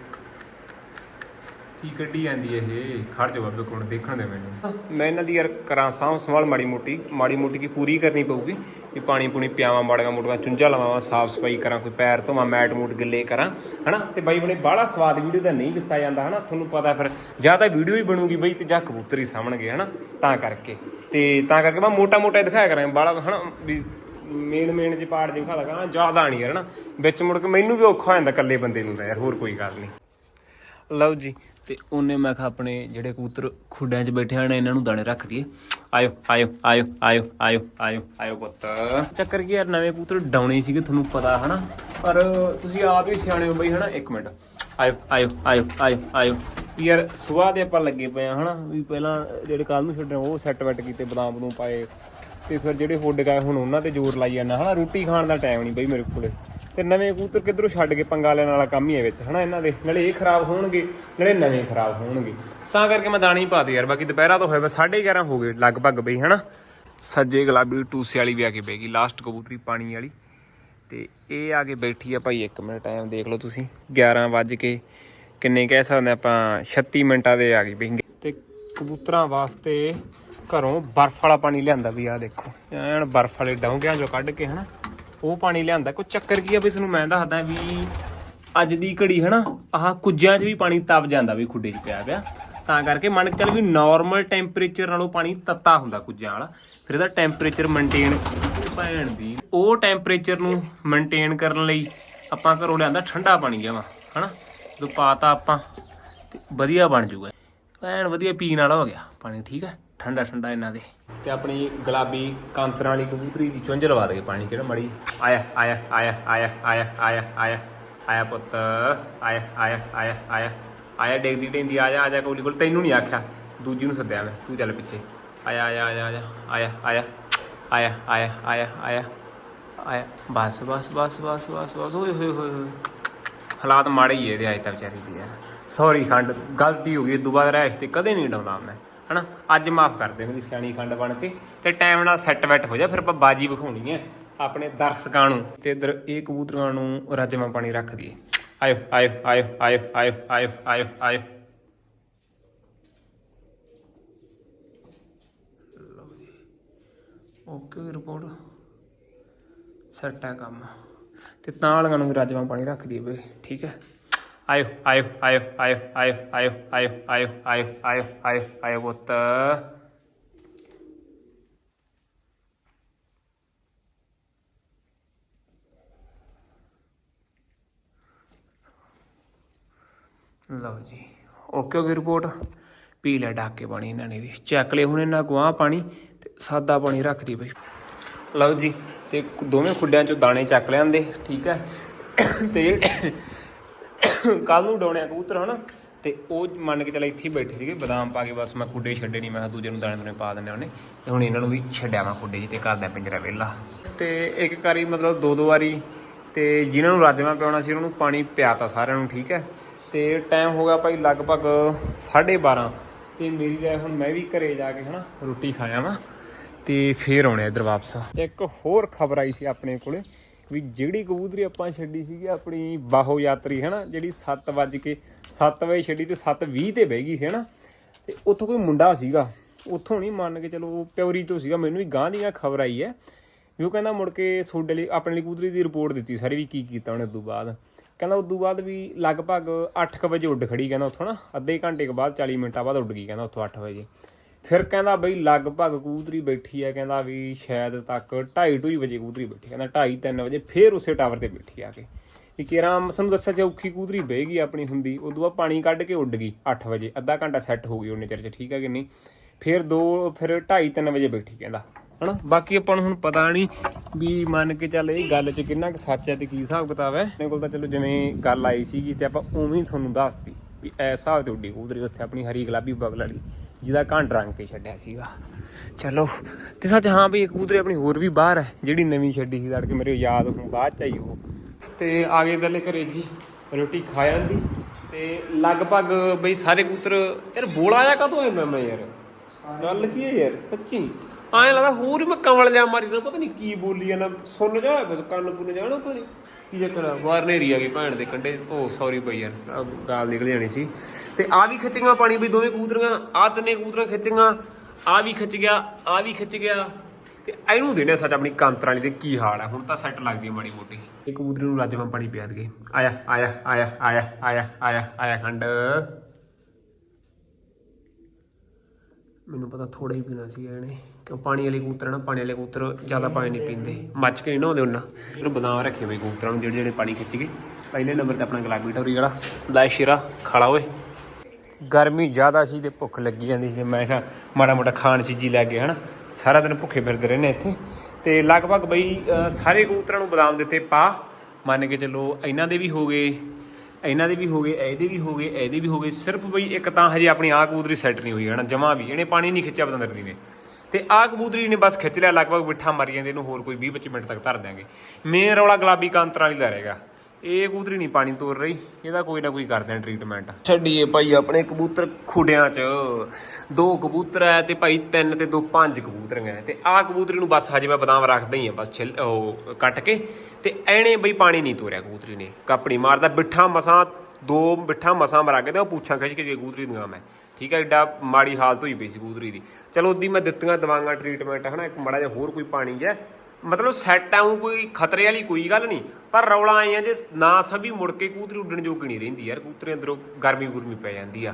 Speaker 1: ਕੀ ਕੱਢੀ ਜਾਂਦੀ ਹੈ ਇਹ? ਖੜ ਜਾ ਬਾਬੇ ਕੋਲ, ਦੇਖਣ ਦੇ ਮੈਨੂੰ। ਮੈਂ ਇਹਨਾਂ ਦੀ ਯਾਰ ਕਰਾਂ ਸਾਂਭ ਸੰਭਾਲ ਮਾੜੀ ਮੋਟੀ। ਮਾੜੀ ਮੋਟੀ ਕੀ ਪੂਰੀ ਕਰਨੀ ਪਊਗੀ? ਵੀ ਪਾਣੀ ਪੂਣੀ ਪਿਆਵਾਂ, ਮਾੜੀਆਂ ਮੋਟੀਆਂ ਚੁੰਝਾ ਲਵਾਵਾਂ, ਸਾਫ਼ ਸਫ਼ਾਈ ਕਰਾਂ, ਕੋਈ ਪੈਰ ਧੋਵਾਂ, ਮੈਟ ਮੂਟ ਗਿੱਲੇ ਕਰਾਂ, ਹਨਾ? ਤੇ ਬਾਈ ਬਣੇ ਬਾਹਲਾ ਸਵਾਦ ਵੀਡੀਓ ਤਾਂ ਨਹੀਂ ਦਿੱਤਾ ਜਾਂਦਾ, ਹਨਾ? ਤੁਹਾਨੂੰ ਪਤਾ ਫਿਰ, ਜਾਂ ਤਾਂ ਵੀਡੀਓ ਹੀ ਬਣੂਗੀ ਬਈ ਤੇ ਜਾਂ ਕਬੂਤਰ ਹੀ ਸਾਹਮਣਗੇ ਹਨਾ? ਤਾਂ ਕਰਕੇ। ਤੇ ਤਾਂ ਕਰਕੇ ਮੈਂ ਮੋਟਾ ਮੋਟਾ ਹੀ ਦਿਖਾਇਆ ਕਰਾਂਗਾ ਬਾਹਲਾ, ਹਨਾ? ਵੀ ਮੇਨ ਮੇਨ ਜੇ ਪਾਰਟ ਜਿਹਾ ਦਿਖਾ ਕਰਾਂ ਜ਼ਿਆਦਾ ਨਹੀਂ ਯਾਰ, ਹਨਾ? ਵਿੱਚ ਮੁੜ ਕੇ ਮੈਨੂੰ ਵੀ ਔਖਾ ਹੋ ਜਾਂਦਾ ਇਕੱਲੇ ਬੰਦੇ ਨੂੰ ਤਾਂ ਯਾਰ, ਹੋਰ ਕੋਈ ਗੱਲ ਨਹੀਂ। ਲਓ ਜੀ ਤੇ ਉਹਨੇ ਮੈਂ ਕਿਹਾ ਆਪਣੇ ਜਿਹੜੇ ਕਬੂਤਰ ਖੁੱਡਿਆਂ 'ਚ ਬੈਠੇ ਹਨ, ਇਹਨਾਂ ਨੂੰ ਦਾਣੇ ਰੱਖ ਦਈਏ। ਆਇਓ ਆਇਓ ਆਇਓ ਆਇਓ ਆਇਓ ਆਇਓ ਆਇਓ ਪੁੱਤ। ਚੱਕਰ ਕੀ ਯਾਰ, ਨਵੇਂ ਕਬੂਤਰ ਡਾਉਣੇ ਸੀਗੇ, ਤੁਹਾਨੂੰ ਪਤਾ ਹਨਾ? ਪਰ ਤੁਸੀਂ ਆਪ ਹੀ ਸਿਆਣੇ ਹੋ ਬਈ, ਹਨਾ? ਇੱਕ ਮਿੰਟ। ਆਇਓ ਆਇਓ ਆਇਓ ਆਇਓ ਆਇਓ। ਯਾਰ ਸਵੇਰ ਦੇ ਆਪਾਂ ਲੱਗੇ ਪਏ ਆ ਹਨਾ? ਵੀ ਪਹਿਲਾਂ ਜਿਹੜੇ ਕੱਲ ਨੂੰ ਛੱਡਣੇ, ਉਹ ਸੈੱਟ ਵੈਟ ਕੀਤੇ, ਬਦਾਮ ਬਦੂਮ ਪਾਏ। ਤੇ ਫਿਰ ਜਿਹੜੇ ਹੁੱਡ ਗਏ ਹੁਣ ਉਹਨਾਂ ਤੇ ਜ਼ੋਰ ਲਾਈ ਜਾਂਦਾ, ਹਨਾ? ਰੋਟੀ ਖਾਣ ਦਾ ਟਾਈਮ ਨਹੀਂ ਬਈ ਮੇਰੇ ਕੋਲੇ। ਤੇ ਨਵੇਂ ਕਬੂਤਰ ਕਿੱਧਰੋਂ ਛੱਡ ਕੇ ਪੰਗਾ ਲੈਣ ਵਾਲਾ ਕੰਮ ਹੀ ਹੈ ਵਿੱਚ, ਹਨਾ ਇਹਨਾਂ ਦੇ? ਨਾਲੇ ਇਹ ਖਰਾਬ ਹੋਣਗੇ, ਨਾਲੇ ਨਵੇਂ ਖਰਾਬ ਹੋਣਗੇ। ਤਾਂ ਕਰਕੇ ਮੈਂ ਦਾਣੇ ਹੀ ਪਾਤੇ ਯਾਰ, ਬਾਕੀ ਦੁਪਹਿਰਾ ਤੋਂ ਹੋਇਆ ਵਾ 11:30 ਹੋ ਗਏ ਲਗਭਗ ਬਈ, ਹਨਾ? ਸੱਜੇ ਗੁਲਾਬੀ ਟੂਸੇ ਵਾਲੀ ਵੀ ਆ ਕੇ ਬੈਗੀ ਲਾਸਟ ਕਬੂਤਰੀ ਪਾਣੀ ਵਾਲੀ। ਤੇ ਇਹ ਆ ਕੇ ਬੈਠੀ ਆ ਭਾਈ 1 ਮਿੰਟ ਟਾਈਮ ਦੇਖ ਲਓ ਤੁਸੀਂ 11 ਵੱਜ ਕੇ ਕਿੰਨੇ ਕਹਿ ਸਕਦੇ ਆਪਾਂ 36 ਮਿੰਟਾਂ ਦੇ ਆ ਗਈ ਬਈ। ਤੇ ਕਬੂਤਰਾਂ ਵਾਸਤੇ ਘਰੋਂ ਬਰਫ਼ ਵਾਲਾ ਪਾਣੀ ਲਿਆਂਦਾ ਵੀ ਆ ਦੇਖੋ, ਐਨ ਬਰਫ਼ ਵਾਲੇ ਡੌਂਗਿਆਂ ਚੋਂ ਕੱਢ ਕੇ, ਹਨਾ? ਉਹ ਪਾਣੀ ਲਿਆਂਦਾ। ਕੋਈ ਚੱਕਰ ਕੀ ਆ ਵੀ ਤੁਹਾਨੂੰ ਮੈਂ ਦੱਸਦਾ ਵੀ ਅੱਜ ਦੀ ਘੜੀ ਹਨਾ, ਆਹ ਕੁੱਜਿਆਂ 'ਚ ਵੀ ਪਾਣੀ ਤਪ ਜਾਂਦਾ ਵੀ ਖੁੱਡੇ 'ਚ ਪਿਆ ਪਿਆ। ਤਾਂ ਕਰਕੇ ਮੰਨ ਕੇ ਚੱਲ ਵੀ ਨਾਰਮਲ ਟੈਂਪਰੇਚਰ ਨਾਲੋਂ ਪਾਣੀ ਤੱਤਾ ਹੁੰਦਾ ਕੁੱਜਿਆਂ ਵਾਲਾ। ਫਿਰ ਇਹਦਾ ਟੈਂਪਰੇਚਰ ਮੇਨਟੇਨ ਭੈਣ ਦੀ, ਉਹ ਟੈਂਪਰੇਚਰ ਨੂੰ ਮੇਨਟੇਨ ਕਰਨ ਲਈ ਆਪਾਂ ਘਰੋਂ ਲਿਆਂਦਾ ਠੰਡਾ ਪਾਣੀ ਜਮਾ, ਹਨਾ? ਜਦੋਂ ਪਾਤਾ ਆਪਾਂ, ਤੇ ਵਧੀਆ ਬਣ ਜੂਗਾ। ਭੈਣ, ਵਧੀਆ ਪੀਣ ਵਾਲਾ ਹੋ ਗਿਆ, ਪਾਣੀ ਠੀਕ ਹੈ ਠੰਡਾ ਠੰਡਾ ਇਹਨਾਂ ਦੇ ਤੇ ਆਪਣੀ ਗੁਲਾਬੀ ਕਾਂਤਰਾਂ ਵਾਲੀ ਕਬੂਤਰੀ ਦੀ ਚੁੰਝ ਲਵਾ ਦੇ ਪਾਣੀ ਜਿਹੜਾ ਨਾ ਮੜੀ ਆਇਆ ਆਇਆ ਆਇਆ ਆਇਆ ਆਇਆ ਆਇਆ ਆਇਆ ਆਇਆ ਪੁੱਤ ਆਇਆ ਆਇਆ ਆਇਆ ਆਇਆ ਆਇਆ ਡੇਗਦੀ ਡੇਂਦੀ ਆਇਆ ਆਜਾ ਕੋਲੀ ਕੋਲ ਤੈਨੂੰ ਨਹੀਂ ਆਖਿਆ ਦੂਜੀ ਨੂੰ ਸੱਦਿਆ ਮੈਂ ਤੂੰ ਚੱਲ ਪਿੱਛੇ ਆਇਆ ਆਇਆ ਆਇਆ ਆਇਆ ਆਇਆ ਆਇਆ ਆਇਆ ਆਇਆ ਆਇਆ ਆਇਆ ਆਇਆ ਬਸ ਬਸ ਬਸ ਬਸ ਬਸ ਬਸ ਓਏ ਹੋਏ ਹੋਏ ਹੋਏ ਹਾਲਾਤ ਮਾੜੇ ਹੀ ਆ ਇਹਦੇ ਅੱਜ ਤਾਂ ਵਿਚਾਰੀ ਦੀ ਯਾਰ ਸੌਰੀ ਖੰਡ ਗਲਤੀ ਹੋ ਗਈ ਦੁਬਾਰਾ ਰਹਿਸ਼ ਤੇ ਕਦੇ ਨਹੀਂ ਡਾਉਂਦਾ ਮੈਂ ਹਨਾ? ਅੱਜ ਮਾਫ ਕਰ ਦੇ ਮੇਰੀ ਸਿਆਣੀ ਖੰਡ ਬਣ ਕੇ ਤੇ ਟਾਈਮ ਨਾਲ ਸੈੱਟ ਵੈਟ ਹੋ ਜਾ, ਫਿਰ ਆਪਾਂ ਬਾਜੀ ਵਿਖਾਉਣੀ ਹੈ ਆਪਣੇ ਦਰਸ਼ਕਾਂ ਨੂੰ। ਤੇ ਇਧਰ ਇਹ ਕਬੂਤਰਾਂ ਨੂੰ ਰਾਜਮਾ ਪਾਣੀ ਰੱਖ ਦਈਏ। ਆਇਓ ਆਇਓ ਆਇਓ ਆਇਓ ਆਇਓ ਆਇਓ ਆਇਓ ਆਇਓ। ਓਕੇ ਰਿਪੋਰਟ ਸੈੱਟ ਹੈ ਕੰਮ। ਤੇ ਤਾਂ ਵਾਲਿਆਂ ਨੂੰ ਵੀ ਰਾਜਮਾ ਪਾਣੀ ਰੱਖ ਦਈਏ ਬਈ, ਠੀਕ ਹੈ? ਆਇਓ ਆਇਓ ਆਇਓ ਆਇਓ ਆਇਓ ਆਇਓ ਆਇਓ ਆਇਓ ਆਇਓ ਆਇਓ ਆਇਓ ਆਇਓ ਪੁੱਤ ਲਓ ਜੀ ਓਕੇ ਹੋ ਗਈ ਰਿਪੋਰਟ ਪੀ ਲੈ ਡਾਕੇ ਪਾਣੀ ਇਹਨਾਂ ਨੇ ਵੀ ਚੱਕ ਲਏ ਹੁਣ ਇਹਨਾਂ ਗਵਾਹ ਪਾਣੀ ਤੇ ਸਾਦਾ ਪਾਣੀ ਰੱਖਦੀ ਬਈ ਲਓ ਜੀ ਤੇ ਦੋਵੇਂ ਖੁੱਡਿਆਂ ਚੋਂ ਦਾਣੇ ਚੱਕ ਲਿਆਂਦੇ ਠੀਕ ਹੈ ਤੇ ਕੱਲ ਨੂੰ ਡਾਉਣਿਆ ਕਬੂਤਰ, ਹਨਾ? ਤੇ ਉਹ ਮੰਨ ਕੇ ਚੱਲ ਇੱਥੇ ਹੀ ਬੈਠੇ ਸੀਗੇ, ਬਦਾਮ ਪਾ ਕੇ ਬਸ ਮੈਂ ਖੁੱਡੇ ਛੱਡੇ ਨਹੀਂ ਮੈਂ ਕਿਹਾ ਦੂਜੇ ਨੂੰ ਦਾਣੇ ਦੂਣੇ ਪਾ ਦਿੰਦੇ ਉਹਨੇ ਤੇ ਹੁਣ ਇਹਨਾਂ ਨੂੰ ਵੀ ਛੱਡਿਆ ਮੈਂ ਖੁੱਡੇ 'ਚ ਤੇ ਕਰਦਾ ਪਿੰਜਰਾ ਵਿਹਲਾ। ਤੇ ਇੱਕ ਵਾਰੀ ਮਤਲਬ ਦੋ ਦੋ ਵਾਰੀ ਤੇ ਜਿਨ੍ਹਾਂ ਨੂੰ ਰਾਜਮਾ ਪਿਆਉਣਾ ਸੀ, ਉਹਨਾਂ ਨੂੰ ਪਾਣੀ ਪਿਆਤਾ ਸਾਰਿਆਂ ਨੂੰ, ਠੀਕ ਹੈ? ਤੇ ਟਾਈਮ ਹੋ ਗਿਆ ਭਾਈ ਲਗਭਗ 12:30 ਤੇ ਮੇਰੀ ਰਾਏ ਹੁਣ ਮੈਂ ਵੀ ਘਰੇ ਜਾ ਕੇ, ਹਨਾ, ਰੋਟੀ ਖਾਇਆ ਵਾਂ। ਤੇ ਫੇਰ ਆਉਣੇ ਇੱਧਰ ਵਾਪਸ। ਇੱਕ ਹੋਰ ਖਬਰ ਆਈ ਸੀ ਆਪਣੇ ਕੋਲੇ। ਵੀ ਜਿਹੜੀ ਕਬੂਤਰੀ ਆਪਾਂ ਛੱਡੀ ਸੀਗੀ ਆਪਣੀ ਬਾਹੋ ਯਾਤਰੀ, ਹਨਾ, ਜਿਹੜੀ 7 ਵਜੇ ਕੇ 7 ਵਜੇ ਛੱਡੀ ਤੇ 7:20 ਤੇ ਬਹਿ ਗਈ ਸੀ, ਹਨਾ, ਤੇ ਉੱਥੋਂ ਕੋਈ ਮੁੰਡਾ ਸੀਗਾ, ਉੱਥੋਂ ਨਹੀਂ ਮੰਨ ਕੇ ਚਲੋ ਪਿਉਰੀ ਤੋਂ ਸੀਗਾ, ਮੈਨੂੰ ਵੀ ਗਾਂ ਦੀਆਂ ਖਬਰ ਆਈ ਹੈ, ਵੀ ਉਹ ਕਹਿੰਦਾ ਮੁੜ ਕੇ ਤੁਹਾਡੇ ਲਈ, ਆਪਣੇ ਲਈ ਕਬੂਤਰੀ ਦੀ ਰਿਪੋਰਟ ਦਿੱਤੀ ਸਾਰੀ ਵੀ ਕੀ ਕੀਤਾ ਉਹਨੇ ਉਦੋਂ ਬਾਅਦ, ਕਹਿੰਦਾ ਉਦੋਂ ਬਾਅਦ ਵੀ ਲਗਭਗ 8:00 ਵਜੇ ਉੱਡ ਖੜੀ, ਕਹਿੰਦਾ ਉੱਥੋਂ ਨਾ, ਅੱਧੇ ਘੰਟੇ ਕੇ ਬਾਅਦ 40 ਮਿੰਟਾਂ ਬਾਅਦ ਉੱਡ ਗਈ, ਕਹਿੰਦਾ ਉੱਥੋਂ 8 ਵਜੇ। ਫਿਰ ਕਹਿੰਦਾ ਬਈ ਲਗਭਗ ਕਬੂਤਰੀ ਬੈਠੀ ਹੈ ਕਹਿੰਦਾ ਵੀ ਸ਼ਾਇਦ ਤੱਕ 2:30 ਵਜੇ ਕਬੂਤਰੀ ਬੈਠੀ ਕਹਿੰਦਾ 2:30 3 ਵਜੇ ਫਿਰ ਉਸੇ ਟਾਵਰ ਤੇ ਬੈਠੀ ਆ ਕੇ। ਵੀ ਕਿਰਾਂ ਤੁਹਾਨੂੰ ਦੱਸਿਆ ਜੇ ਔਖੀ ਕਬੂਤਰੀ ਬਹਿਗੀ ਆਪਣੀ ਹੁੰਦੀ, ਉਦੋਂ ਬਾਅਦ ਪਾਣੀ ਕੱਢ ਕੇ ਉੱਡ ਗਈ 8 ਵਜੇ, ਅੱਧਾ ਘੰਟਾ ਸੈੱਟ ਹੋ ਗਈ ਉਹਨੇ ਚਿਰ ਚ, ਠੀਕ ਹੈ ਕਿ ਨਹੀਂ? ਫਿਰ 2 ਫਿਰ 2:30 3 ਵਜੇ ਬੈਠੀ ਕਹਿੰਦਾ, ਹਨਾ? ਬਾਕੀ ਆਪਾਂ ਨੂੰ ਹੁਣ ਪਤਾ ਨਹੀਂ ਵੀ ਮੰਨ ਕੇ ਚੱਲ ਇਹ ਗੱਲ 'ਚ ਕਿੰਨਾ ਕੁ ਸੱਚ ਹੈ ਤੇ ਕੀ ਹਿਸਾਬ ਕਿਤਾਬ ਹੈ। ਮੇਰੇ ਕੋਲ ਤਾਂ ਚਲੋ ਜਿਵੇਂ ਗੱਲ ਆਈ ਸੀਗੀ ਤੇ ਆਪਾਂ ਉਵੇਂ ਹੀ ਤੁਹਾਨੂੰ ਦੱਸਤੀ ਵੀ ਐ ਹਿਸਾਬ ਤੇ ਉੱਡੀ ਕਬੂਤਰੀ ਉੱਥੇ ਆਪਣੀ ਹਰੀ ਗੁਲਾਬੀ ਬਗਲ ਵਾਲੀ। ਜਿਹਦਾ ਘੰਟ ਰੰਗ ਕੇ ਛੱਡਿਆ ਸੀਗਾ। ਚਲੋ, ਤੇ ਸੱਚ ਹਾਂ ਬਈ ਇੱਕ ਕਬੂਤਰੀ ਆਪਣੀ ਹੋਰ ਵੀ ਬਾਹਰ ਹੈ, ਜਿਹੜੀ ਨਵੀਂ ਛੱਡੀ ਸੀ, ਤੜਕੇ ਮੇਰੇ ਯਾਦ ਹੁਣ ਬਾਅਦ ਚ ਆਈ ਉਹ। ਤੇ ਆ ਗਏ ਦਲੇ ਘਰੇ ਜੀ, ਰੋਟੀ ਖਾ ਜਾਂਦੀ ਤੇ ਲਗਭਗ ਬਈ ਸਾਰੇ ਕਬੂਤਰ, ਯਾਰ ਬੋਲਾ ਜਾ ਕਦੋਂ ਐ ਮੈਂ ਯਾਰ। ਗੱਲ ਕੀ ਹੈ ਯਾਰ, ਸੱਚੀ? ਐਂ ਲੱਗਦਾ ਹੋਰ ਮੈਂ ਕਮਲ ਜਾ ਮਾਰੀ ਨਾ ਪਤਾ ਨਹੀਂ ਕੀ ਬੋਲੀ ਜਾਂਦਾ ਸੁਣ ਜਾ ਕੰਨ ਪੁੰਨ ਜਾਣਾ ਪਤਾ ਨਹੀਂ ਕੀ ਚੱਕਰ ਆ? ਬਾਹਰ ਨੇਰੀ ਆ ਗਈ ਭੈਣ ਦੇ ਕੰਡੇ ਓ ਸੌਰੀ ਬਈ ਯਾਰ, ਆਹ ਗਾਲ ਨਿਕਲ ਜਾਣੀ ਸੀ। ਤੇ ਆ ਵੀ ਖਿੱਚੀਆਂ ਪਾਣੀ ਬਈ ਦੋਵੇਂ ਕਬੂਤਰੀਆਂ ਆ ਤਿੰਨੇ ਕੂਦਰਾਂ ਖਿੱਚੀਆਂ ਆ ਵੀ ਖਿੱਚ ਗਿਆ ਆ ਵੀ ਖਿੱਚ ਗਿਆ। ਤੇ ਇਹਨੂੰ ਦੇਣੇ ਸੱਚ ਆਪਣੀ ਕਾਂਤਰਾਂ ਵਾਲੀ ਦੇ ਕੀ ਹਾਲ ਆ? ਹੁਣ ਤਾਂ ਸੈੱਟ ਲੱਗਦੀ ਆ ਮਾੜੀ ਮੋਟੀ। ਇਹ ਕਬੂਤਰੀ ਨੂੰ ਲੱਜ ਮੈਂ ਪਾਣੀ ਪਿਆ ਦਗੇ ਆਇਆ ਆਇਆ ਆਇਆ ਆਇਆ ਆਇਆ ਆਇਆ ਆਇਆ, ਖੰਡ। ਮੈਨੂੰ ਪਤਾ ਥੋੜਾ ਹੀ ਪੀਣਾ ਸੀ ਇਹਨੇ, ਕਿਉਂ ਪਾਣੀ ਵਾਲੇ ਕਬੂਤਰ ਨਾ, ਪਾਣੀ ਵਾਲੇ ਕਬੂਤਰ ਜ਼ਿਆਦਾ ਪਾਣੀ ਨਹੀਂ ਪੀਂਦੇ, ਮੱਚ ਕੇ ਨਹੀਂ ਨਹਾਉਂਦੇ ਉਹਨਾਂ। ਫਿਰ ਬਦਾਮ ਰੱਖੇ ਬਈ ਕਬੂਤਰਾਂ ਨੂੰ, ਜਿਹੜੇ ਜਿਹੜੇ ਪਾਣੀ ਖਿੱਚ ਗਏ। ਪਹਿਲੇ ਨੰਬਰ ਤੇ ਆਪਣਾ ਗੁਲਾਬੀ ਟੋਰੀ ਵਾਲਾ, ਲੈ ਸ਼ੇਰਾ, ਖਾਲਾ ਓਏ। ਗਰਮੀ ਜ਼ਿਆਦਾ ਸੀ ਤੇ ਭੁੱਖ ਲੱਗੀ ਜਾਂਦੀ ਸੀ ਮੈਂ ਕਿਹਾ, ਮਾੜਾ ਮੋਟਾ ਖਾਣ ਚੀਜ਼ੀ ਲੈ ਕੇ, ਹਨਾ। ਸਾਰਾ ਦਿਨ ਭੁੱਖੇ ਫਿਰਦੇ ਰਹਿੰਦੇ ਇੱਥੇ। ਤੇ ਲਗਭਗ ਬਈ ਸਾਰੇ ਕਬੂਤਰਾਂ ਨੂੰ ਬਦਾਮ ਦਿੱਤੇ, ਪਾ। ਮੰਨ ਕੇ ਚੱਲੋ, ਇਹਨਾਂ ਦੇ ਵੀ ਹੋ ਗਏ ਇਹਨਾਂ ਦੇ ਵੀ ਹੋ ਗਏ, ਇਹਦੇ ਵੀ ਹੋ ਗਏ, ਇਹਦੇ ਵੀ ਹੋ ਗਏ। ਸਿਰਫ ਬਈ ਇੱਕ ਤਾਂ ਹਜੇ ਆਪਣੀ ਆਹ ਕਬੂਤਰੀ ਸੈੱਟ ਨਹੀਂ ਹੋਈ ਹੈ ਨਾ ਜਮਾ ਵੀ। ਇਹਨੇ ਪਾਣੀ ਨਹੀਂ ਖਿੱਚਿਆ ਬਦੰਦਰ ਨੇ। ਤੇ ਆਹ ਕਬੂਤਰੀ ਨੇ ਬਸ ਖਿੱਚ ਲਿਆ, ਲਗਭਗ ਬਿੱਠਾ ਮਰ ਜਾਂਦੇ, ਇਹਨੂੰ ਹੋਰ ਕੋਈ 20 25 ਮਿੰਟ ਤੱਕ ਧਰ ਦਿਆਂਗੇ। ਮੇਨ ਰੌਲਾ ਗੁਲਾਬੀ ਕਾਂਤਰਾਂ ਵਾਲੀ ਦਾ ਰਹੇਗਾ ਇਹ ਕਬੂਤਰੀ ਨਹੀਂ ਪਾਣੀ ਤੋਰ ਰਹੀ, ਇਹਦਾ ਕੋਈ ਨਾ ਕੋਈ ਕਰਦੇ ਆ ਟ੍ਰੀਟਮੈਂਟ ਛੱਡੀਏ ਭਾਈ ਆਪਣੇ ਕਬੂਤਰ ਖੁੱਡਿਆਂ 'ਚ। ਦੋ ਕਬੂਤਰ ਐ ਤੇ ਭਾਈ ਤਿੰਨ ਤੇ ਦੋ ਪੰਜ ਕਬੂਤਰੀਆਂ ਐ। ਤੇ ਆਹ ਕਬੂਤਰੀ ਨੂੰ ਬਸ ਹਜੇ ਮੈਂ ਬਦਾਮ ਰੱਖਦਾ ਹੀ ਆ, ਬਸ ਛਿੱਲ ਉਹ ਕੱਟ ਕੇ। ਤੇ ਐਣੇ ਬਈ ਪਾਣੀ ਨਹੀਂ ਤੋਰਿਆ ਕਬੂਤਰੀ ਨੇ। ਕਾਪੜੀ ਮਾਰਦਾ, ਬਿੱਠਾ ਮਸਾਂ, ਦੋ ਬਿੱਠਾ ਮਸਾਂ ਮਰਾ ਕੇ ਤੇ ਉਹ ਪੁੱਛਾਂ ਖਿੱਚ ਕੇ ਜੇ ਕਬੂਤਰੀ ਦੀਆਂ ਮੈਂ। ਠੀਕ ਹੈ ਐਡਾ ਮਾੜੀ ਹਾਲਤ ਹੋਈ ਪਈ ਸੀ ਕਬੂਤਰੀ ਦੀ। ਚਲੋ ਉਹਦੀ ਮੈਂ ਦਿੱਤੀਆਂ ਦਵਾਈਆਂ ਟ੍ਰੀਟਮੈਂਟ ਹਨਾ, ਇੱਕ ਮਾੜਾ ਜਿਹਾ ਹੋਰ ਕੋਈ ਪਾਣੀ ਹੈ ਮਤਲਬ ਸੈੱਟ ਆਉਂ ਕੋਈ ਖਤਰੇ ਵਾਲੀ ਕੋਈ ਗੱਲ ਨਹੀਂ। ਪਰ ਰੌਲਾ ਆਏ ਆ ਜੇ ਨਾ ਸਭੀ ਮੁੜ ਕੇ ਕੂਤਰੀ ਉੱਡਣ ਜੋਗੀ ਨਹੀਂ ਰਹਿੰਦੀ ਯਾਰ, ਕੂਤਰੇ ਅੰਦਰੋਂ ਗਰਮੀ ਗੁਰਮੀ ਪੈ ਜਾਂਦੀ ਆ।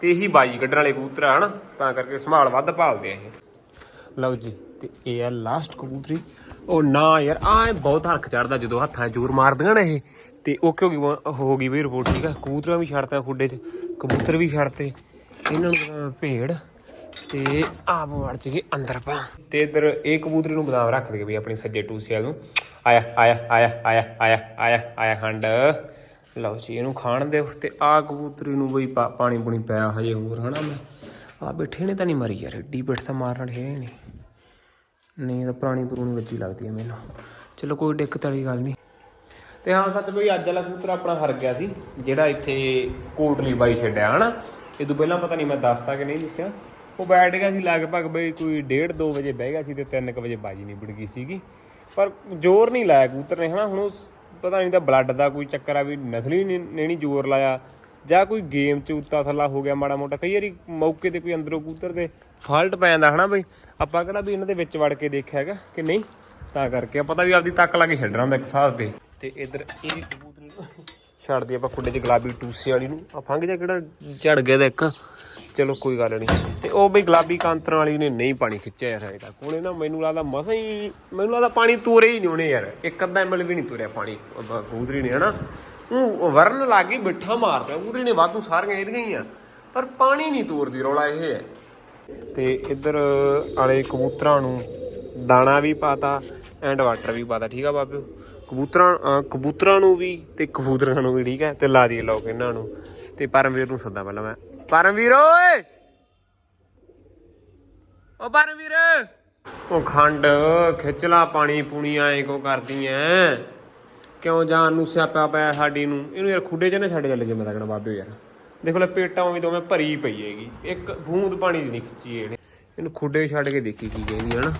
Speaker 1: ਤੇ ਇਹੀ ਬਾਜੀ ਕੱਢਣ ਵਾਲੇ ਕਬੂਤਰ ਆ ਹਨਾ? ਤਾਂ ਕਰਕੇ ਸੰਭਾਲ ਵੱਧ ਭਾਲਦੇ ਆ ਇਹ। ਲਓ ਜੀ, ਤੇ ਇਹ ਆ ਲਾਸਟ ਕਬੂਤਰੀ ਉਹ ਨਾ ਯਾਰ ਆ ਬਹੁਤ ਹਰਖ ਚੜਦਾ ਜਦੋਂ ਹੱਥਾਂ 'ਚ ਜ਼ੋਰ ਮਾਰਦੀਆਂ ਨਾ ਇਹ। ਤੇ ਉਹ ਹੋ ਗਈ ਹੋ ਗਈ ਬਈ ਰਿਪੋਰਟ ਠੀਕ ਆ? ਕਬੂਤਰਾਂ ਵੀ ਛੱਡਤਾ ਖੁੱਡੇ 'ਚ, ਕਬੂਤਰ ਵੀ ਛੱਡਤੇ। ਇਹਨਾਂ ਨੂੰ ਭੇੜ ਤੇ ਆਪ ਵੜ ਚਗੇ ਅੰਦਰ ਪਾ ਤੇ ਇਧਰ ਇਹ ਕਬੂਤਰੀ ਨੂੰ ਬਦਾਮ ਰੱਖ ਦੇ ਬਈ ਆਪਣੀ ਸੱਜੇ ਟੂਸੇ ਨੂੰ। ਆਇਆ ਆਇਆ ਆਇਆ ਆਇਆ ਆਇਆ ਆਇਆ ਆਇਆ ਖੰਡ। ਲਓ ਜੀ, ਇਹਨੂੰ ਖਾਣ ਦਿਓ ਤੇ ਆ ਕਬੂਤਰੀ ਨੂੰ ਬਈ ਪਾਣੀ ਪੂਣੀ ਪਿਆ ਹਜੇ ਹੋਰ, ਹਨਾ ਮੈਂ। ਆ ਬੈਠੇ ਨੇ ਤਾਂ ਨਹੀਂ ਮਰੀ ਯਾਰ, ਏਡੀ ਪਿੱਠ ਤਾਂ ਮਾਰਨ ਵਾਲੇ ਹੈ ਨਹੀਂ। ਨਹੀਂ ਤਾਂ ਪੁਰਾਣੀ ਪੁਰਾਣੀ ਵੱਜੀ ਲੱਗਦੀ ਹੈ ਮੈਨੂੰ। ਚਲੋ ਕੋਈ ਦਿੱਕਤ ਵਾਲੀ ਗੱਲ ਨਹੀਂ। ਤੇ ਹਾਂ, ਸੱਚ ਬਈ ਅੱਜ ਵਾਲਾ ਕਬੂਤਰ ਆਪਣਾ ਹਰ ਗਿਆ ਸੀ, ਜਿਹੜਾ ਇੱਥੇ ਕੋਟਲੀ ਬਾਈ ਛੱਡਿਆ, ਹਨਾ। ਇਹ ਤੋਂ ਪਹਿਲਾਂ ਪਤਾ ਨਹੀਂ ਮੈਂ ਦੱਸਤਾ ਕਿ ਨਹੀਂ ਦੱਸਿਆ। ਉਹ ਬੈਠ ਗਿਆ ਸੀ ਲਗਭਗ ਬਈ ਕੋਈ 1:30 2 ਵਜੇ ਬਹਿ ਗਿਆ ਸੀ ਤੇ 3 ਵਜੇ ਬਾਜੀ ਨਹੀਂ ਵਿੜ ਗਈ ਸੀਗੀ। ਪਰ ਜ਼ੋਰ ਨਹੀਂ ਲਾਇਆ ਕਬੂਤਰ ਨੇ, ਹਨਾ? ਹੁਣ ਉਹ ਪਤਾ ਨਹੀਂ ਤਾਂ ਬਲੱਡ ਦਾ ਕੋਈ ਚੱਕਰ ਆ ਵੀ ਨਸਲੀ ਨੇ ਨਹੀਂ ਜ਼ੋਰ ਲਾਇਆ। ਜਾਂ ਕੋਈ ਗੇਮ ਚ ਉੱਤਾ ਥੱਲਾ ਹੋ ਗਿਆ ਮਾੜਾ ਮੋਟਾ। ਕਈ ਵਾਰੀ ਮੌਕੇ ਤੇ ਕੋਈ ਅੰਦਰੋਂ ਕਬੂਤਰ ਦੇ ਫਾਲਟ ਪੈ ਜਾਂਦਾ, ਹਨਾ ਬਈ? ਆਪਾਂ ਕਿਹੜਾ ਵੀ ਇਹਨਾਂ ਦੇ ਵਿੱਚ ਵੜ ਕੇ ਦੇਖਿਆ ਹੈਗਾ ਕਿ ਨਹੀਂ? ਤਾਂ ਕਰਕੇ ਪਤਾ ਵੀ ਆਪਦੀ ਤੱਕ ਲਾ ਕੇ ਛੱਡਣਾ ਹੁੰਦਾ ਇੱਕ ਹਿਸਾਬ ਤੇ। ਤੇ ਇਧਰ ਇਹ ਕਬੂਤਰੀ ਨੂੰ ਛੱਡਦੀ ਆਪਾਂ ਖੁੱਡੇ 'ਚ ਗੁਲਾਬੀ ਟੂਸੇ ਵਾਲੀ ਨੂੰ। ਆ ਫੰਗ ਜਾ ਕਿਹੜਾ ਝੜ ਗਿਆ ਦਾ ਇੱਕ। ਚਲੋ ਕੋਈ ਗੱਲ ਨਹੀਂ ਤੇ ਉਹ ਬਈ ਗੁਲਾਬੀ ਕਾਂਤਰਾਂ ਵਾਲੀ ਨੇ ਨਹੀਂ ਪਾਣੀ ਖਿੱਚਿਆ ਯਾਰ ਹਜੇ ਤੱਕ। ਉਹਨੇ ਨਾ ਮੈਨੂੰ ਲੱਗਦਾ ਮਸਾਂ ਹੀ ਮੈਨੂੰ ਲੱਗਦਾ ਪਾਣੀ ਤੋਰੇ ਹੀ ਨਹੀਂ ਉਹਨੇ ਯਾਰ। ਇੱਕ ਅੱਧਾ ਐਮਐਲ ਵੀ ਨਹੀਂ ਤੋਰਿਆ ਪਾਣੀ। ਉਹ ਕਬੂਤਰੀ ਨੇ ਹਨਾ। ਉਹ ਵਰਨ ਲੱਗ ਗਈ ਬਿੱਠਾ ਮਾਰ ਪਿਆ ਕਬੂਤਰੀ ਨੇ ਵਾਧੂ ਸਾਰੀਆਂ ਇਹਦੀਆਂ ਹੀ ਆ। ਪਰ ਪਾਣੀ ਨਹੀਂ ਤੋਰਦੀ, ਰੌਲਾ ਇਹ ਹੈ। ਤੇ ਇੱਧਰ ਵਾਲੇ ਕਬੂਤਰਾਂ ਨੂੰ ਦਾਣਾ ਵੀ ਪਾਤਾ ਐਂਡ ਵਾਟਰ ਵੀ ਪਾਤਾ, ਠੀਕ ਆ ਬਾਬਿਓ? ਕਬੂਤਰਾਂ ਕਬੂਤਰਾਂ ਨੂੰ ਵੀ ਤੇ ਕਬੂਤਰਾਂ ਨੂੰ ਵੀ, ਠੀਕ ਹੈ ਤੇ ਲਾ ਦੀ ਲੋਕ ਇਹਨਾਂ ਨੂੰ। ਤੇ ਪਰਮਵੀਰ ਨੂੰ ਸੱਦਾ ਪਹਿਲਾਂ ਮੈਂ। ਪਰਮਵੀਰ ਓਏ! ਓ ਪਰਮਵੀਰ ਉਹ ਖੰਡ ਖਿੱਚ ਲਾ ਪਾਣੀ ਪੂਣੀ ਐ ਕੋ ਕਰਦੀ ਐ? ਕਿਉਂ ਜਾਨ ਨੂੰ ਸਿਆਪਾ ਪਿਆ ਸਾਡੀ ਨੂੰ? ਇਹਨੂੰ ਯਾਰ ਖੁੱਡੇ 'ਚ ਨਾ ਛੱਡ ਚੱਲ ਜੇ ਮੈਂ ਤਾਂ ਕਹਿਣਾ ਬਾਬਿਓ ਯਾਰ। ਦੇਖੋ ਲੈ ਪੇਟਾਂ ਉਵੇਂ ਦੋਵੇਂ ਭਰੀ ਪਈ ਹੈਗੀ। ਇੱਕ ਬੂੰਦ ਪਾਣੀ ਦੀ ਨਹੀਂ ਖਿੱਚੀ ਇਹਨੇ। ਇਹਨੂੰ ਖੁੱਡੇ ਛੱਡ ਕੇ ਦੇਖੀ ਕੀ ਕਹਿੰਦੀ ਹੈ ਨਾ।